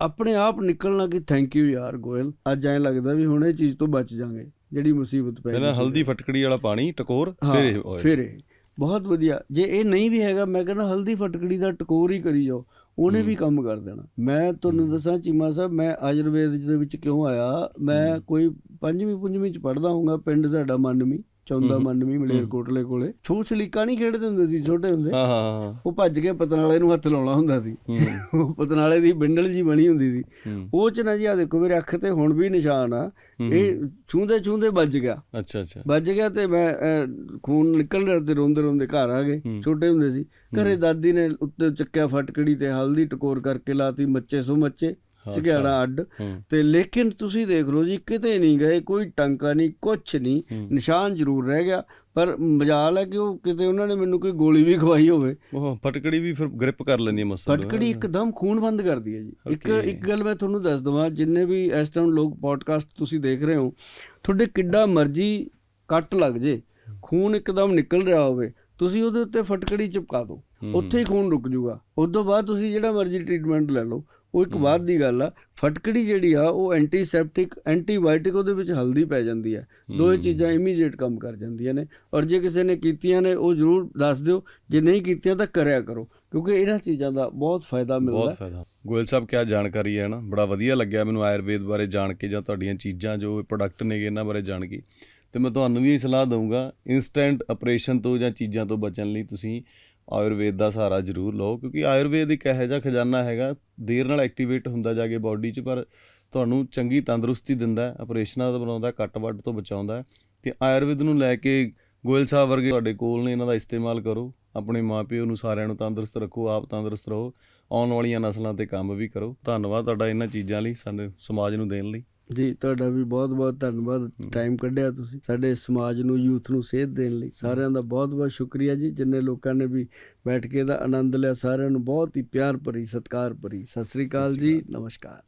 ਆਪਣੇ ਆਪ ਨਿਕਲਣਾ ਕਿ ਥੈਂਕ ਯੂ ਯਾਰ ਗੋਇਲ ਅੱਜ ਐਂ ਲੱਗਦਾ ਵੀ ਹੁਣ ਇਹ ਚੀਜ਼ ਤੋਂ ਬਚ ਜਾਾਂਗੇ ਜਿਹੜੀ ਮੁਸੀਬਤ ਪੈ ਗਈ। ਹਲਦੀ ਫਟਕੜੀ ਵਾਲਾ ਪਾਣੀ ਟਕੋਰ ਫਿਰ। ਫਿਰ ਬਹੁਤ ਵਧੀਆ। ਜੇ ਇਹ ਨਹੀਂ ਵੀ ਹੈਗਾ ਮੈਂ ਕਹਿੰਦਾ ਹਲਦੀ ਫਟਕੜੀ ਦਾ ਟਕੋਰ ਹੀ ਕਰੀ ਜਾਓ ਉਹਨੇ ਵੀ ਕੰਮ ਕਰ ਦੇਣਾ। ਮੈਂ ਤੁਹਾਨੂੰ ਦੱਸਾਂ ਚੀਮਾ ਸਾਹਿਬ ਮੈਂ ਆਯੁਰਵੇਦ ਦੇ ਵਿੱਚ ਕਿਉਂ ਆਇਆ ਮੈਂ ਕੋਈ ਪੰਜਵੀਂ ਪੁੰਜਵੀਂ ਚ ਪੜਦਾ ਹੋਊਗਾ ਪਿੰਡ ਸਾਡਾ ਮੰਨਮੀ। ਚੌਂਦਾ ਮੰਨਮੀ ਮਲੇਰਕੋਟਲੇ ਕੋਲੇ। ਛੂ ਛਲੀਕਾ ਨਹੀਂ ਖੇਡਦੇ ਹੁੰਦੇ ਸੀ ਛੋਟੇ ਹੁੰਦੇ। ਹਾਂ ਹਾਂ ਉਹ ਭੱਜ ਕੇ ਪਤਨਾਲੇ ਨੂੰ ਹੱਥ ਲਾਉਣਾ ਹੁੰਦਾ ਸੀ। ਉਹ ਪਤਨਾਲੇ ਦੀ ਬਿੰਡਲ ਜੀ ਬਣੀ ਹੁੰਦੀ ਸੀ। ਉਹ ਚ ਨਾ ਜੀ ਆ ਦੇਖੋ ਮੇਰੇ ਅੱਖ ਤੇ ਹੁਣ ਵੀ ਨਿਸ਼ਾਨ ਆ। ਇਹ ਛੂੰਦੇ ਛੂੰਦੇ ਵੱਜ ਗਿਆ। ਅੱਛਾ ਅੱਛਾ। ਵੱਜ ਗਿਆ ਤੇ ਮੈਂ ਖੂਨ ਨਿਕਲ ਰਿਹਾ ਤੇ ਰੋਂਦੇ ਰੋਂਦੇ ਘਰ ਆ ਗਏ। ਛੋਟੇ ਹੁੰਦੇ ਸੀ। ਘਰੇ ਦਾਦੀ ਨੇ ਉੱਤੇ ਚੱਕਿਆ ਫਟਕੜੀ ਤੇ ਹਲਦੀ ਟਕੋਰ ਕਰਕੇ ਲਾਤੀ ਮੱਚੇ ਸੋ ਮੱਚੇ। ਸਿਗਿਆੜਾ ਅੱਡ। ਤੇ ਲੇਕਿਨ ਤੁਸੀਂ ਦੇਖ ਲਓ ਜੀ ਕਿਤੇ ਨਹੀਂ ਗਏ ਕੋਈ ਟੰਕਾ ਨਹੀਂ ਕੁਛ ਨਹੀਂ। ਨਿਸ਼ਾਨ ਜ਼ਰੂਰ ਰਹਿ ਗਿਆ ਪਰ ਮਜਾਲ ਹੈ ਕਿ ਉਹ ਕਿਤੇ ਉਹਨਾਂ ਨੇ ਮੈਨੂੰ ਕੋਈ ਗੋਲੀ ਵੀ ਖਵਾਈ ਹੋਵੇ। ਉਹ ਫਟਕੜੀ ਵੀ ਫਿਰ ਗ੍ਰਿਪ ਕਰ ਲੈਂਦੀ ਹੈ ਮਸਲ। ਫਟਕੜੀ ਇੱਕਦਮ ਖੂਨ ਬੰਦ ਕਰਦੀ ਹੈ ਜੀ। ਇੱਕ ਇੱਕ ਗੱਲ ਮੈਂ ਤੁਹਾਨੂੰ ਦੱਸ ਦਵਾਂ ਜਿੰਨੇ ਵੀ ਇਸ ਟਾਈਮ ਲੋਕ ਪੋਡਕਾਸਟ ਤੁਸੀਂ ਦੇਖ ਰਹੇ ਹੋ ਤੁਹਾਡੇ ਕਿੱਡਾ ਮਰਜ਼ੀ ਕੱਟ ਲੱਗ ਜੇ। ਖੂਨ ਇੱਕਦਮ ਨਿਕਲ ਰਿਹਾ ਹੋਵੇ ਤੁਸੀਂ ਉਹਦੇ ਉੱਤੇ ਫਟਕੜੀ ਚਿਪਕਾ ਦਿਓ। ਉੱਥੇ ਹੀ ਖੂਨ ਰੁਕ ਜਾਊਗਾ ਉਸ ਤੋਂ ਬਾਅਦ ਤੁਸੀਂ ਜਿਹੜਾ ਮਰਜ਼ੀ ਟ੍ਰੀਟਮੈਂਟ ਲੈ ਲਓ। ਉਹ ਇੱਕ ਬਾਅਦ ਦੀ ਗੱਲ ਆ ਫਟਕੜੀ ਜਿਹੜੀ ਆ ਉਹ ਐਂਟੀਸੈਪਟਿਕ ਐਂਟੀਬਾਇਓਟਿਕ ਉਹਦੇ ਵਿੱਚ ਹਲਦੀ ਪੈ ਜਾਂਦੀ ਹੈ। ਦੋਏ ਚੀਜ਼ਾਂ ਇਮੀਡੀਏਟ ਕੰਮ ਕਰ ਜਾਂਦੀਆਂ ਨੇ। ਔਰ ਜੇ ਕਿਸੇ ਨੇ ਕੀਤੀਆਂ ਨੇ ਉਹ ਜ਼ਰੂਰ ਦੱਸ ਦਿਓ। ਜੇ ਨਹੀਂ ਕੀਤੀਆਂ ਤਾਂ ਕਰਿਆ ਕਰੋ ਕਿਉਂਕਿ ਇਹਨਾਂ ਚੀਜ਼ਾਂ ਦਾ ਬਹੁਤ ਫਾਇਦਾ ਮਿਲਦਾ। ਬਹੁਤ ਫਾਇਦਾ। ਗੋਇਲ ਸਾਹਿਬ ਕਿਆ ਜਾਣਕਾਰੀ ਹੈ ਨਾ? ਬੜਾ ਵਧੀਆ ਲੱਗਿਆ ਮੈਨੂੰ ਆਯੁਰਵੇਦ ਬਾਰੇ ਜਾਣ ਕੇ ਜਾਂ ਤੁਹਾਡੀਆਂ ਚੀਜ਼ਾਂ ਜੋ ਪ੍ਰੋਡਕਟ ਨੇਗੇ ਇਹਨਾਂ ਬਾਰੇ ਜਾਣ ਕੇ। ਤੇ ਮੈਂ ਤੁਹਾਨੂੰ ਵੀ ਇਹ ਸਲਾਹ ਦਊਂਗਾ ਇਨਸਟੈਂਟ ਆਪਰੇਸ਼ਨ ਤੋਂ ਜਾਂ ਚੀਜ਼ਾਂ ਤੋਂ ਬਚਣ ਲਈ ਤੁਸੀਂ ਆਯੁਰਵੇਦ ਦਾ ਸਹਾਰਾ ਜ਼ਰੂਰ ਲਓ, ਕਿਉਂਕਿ ਆਯੁਰਵੇਦ ਇੱਕ ਇਹੋ ਜਿਹਾ ਖਜ਼ਾਨਾ ਹੈਗਾ, ਦੇਰ ਨਾਲ ਐਕਟੀਵੇਟ ਹੁੰਦਾ ਜਾ ਕੇ ਬਾਡੀ 'ਚ, ਪਰ ਤੁਹਾਨੂੰ ਚੰਗੀ ਤੰਦਰੁਸਤੀ ਦਿੰਦਾ ਆਪਰੇਸ਼ਨਾਂ ਦਾ ਬਣਾਉਂਦਾ ਕੱਟ ਵੱਟ ਤੋਂ ਬਚਾਉਂਦਾ ਹੈ। ਤੇ ਆਯੁਰਵੇਦ ਨੂੰ ਲੈ ਕੇ ਗੋਇਲ ਸਾਹਿਬ ਵਰਗੇ ਤੁਹਾਡੇ ਕੋਲ ਨੇ, ਇਹਨਾਂ ਦਾ ਇਸਤੇਮਾਲ ਕਰੋ, ਆਪਣੇ ਮਾਪਿਓ ਨੂੰ ਸਾਰਿਆਂ ਨੂੰ ਤੰਦਰੁਸਤ ਰੱਖੋ, ਆਪ ਤੰਦਰੁਸਤ ਰਹੋ, ਆਉਣ ਵਾਲੀਆਂ ਨਸਲਾਂ ਤੇ ਕੰਮ ਵੀ ਕਰੋ। ਧੰਨਵਾਦ ਤੁਹਾਡਾ ਇਹਨਾਂ ਚੀਜ਼ਾਂ ਲਈ, ਸਾਡੇ ਸਮਾਜ ਨੂੰ ਦੇਣ ਲਈ। ਜੀ ਤੁਹਾਡਾ ਵੀ ਬਹੁਤ ਬਹੁਤ ਧੰਨਵਾਦ। ਟਾਈਮ ਕੱਢਿਆ ਤੁਸੀਂ। ਸਾਡੇ ਸਮਾਜ ਨੂੰ ਯੂਥ ਨੂੰ ਸੇਧ ਦੇਣ ਲਈ। ਸਾਰਿਆਂ ਦਾ ਬਹੁਤ ਬਹੁਤ ਸ਼ੁਕਰੀਆ ਜੀ ਜਿੰਨੇ ਲੋਕਾਂ ਨੇ ਵੀ ਬੈਠ ਕੇ ਦਾ ਆਨੰਦ ਲਿਆ। ਸਾਰਿਆਂ ਨੂੰ ਬਹੁਤ ਹੀ ਪਿਆਰ ਭਰੀ ਸਤਿਕਾਰ ਭਰੀ। ਸਤਿ ਸ੍ਰੀ ਅਕਾਲ ਜੀ ਨਮਸਕਾਰ।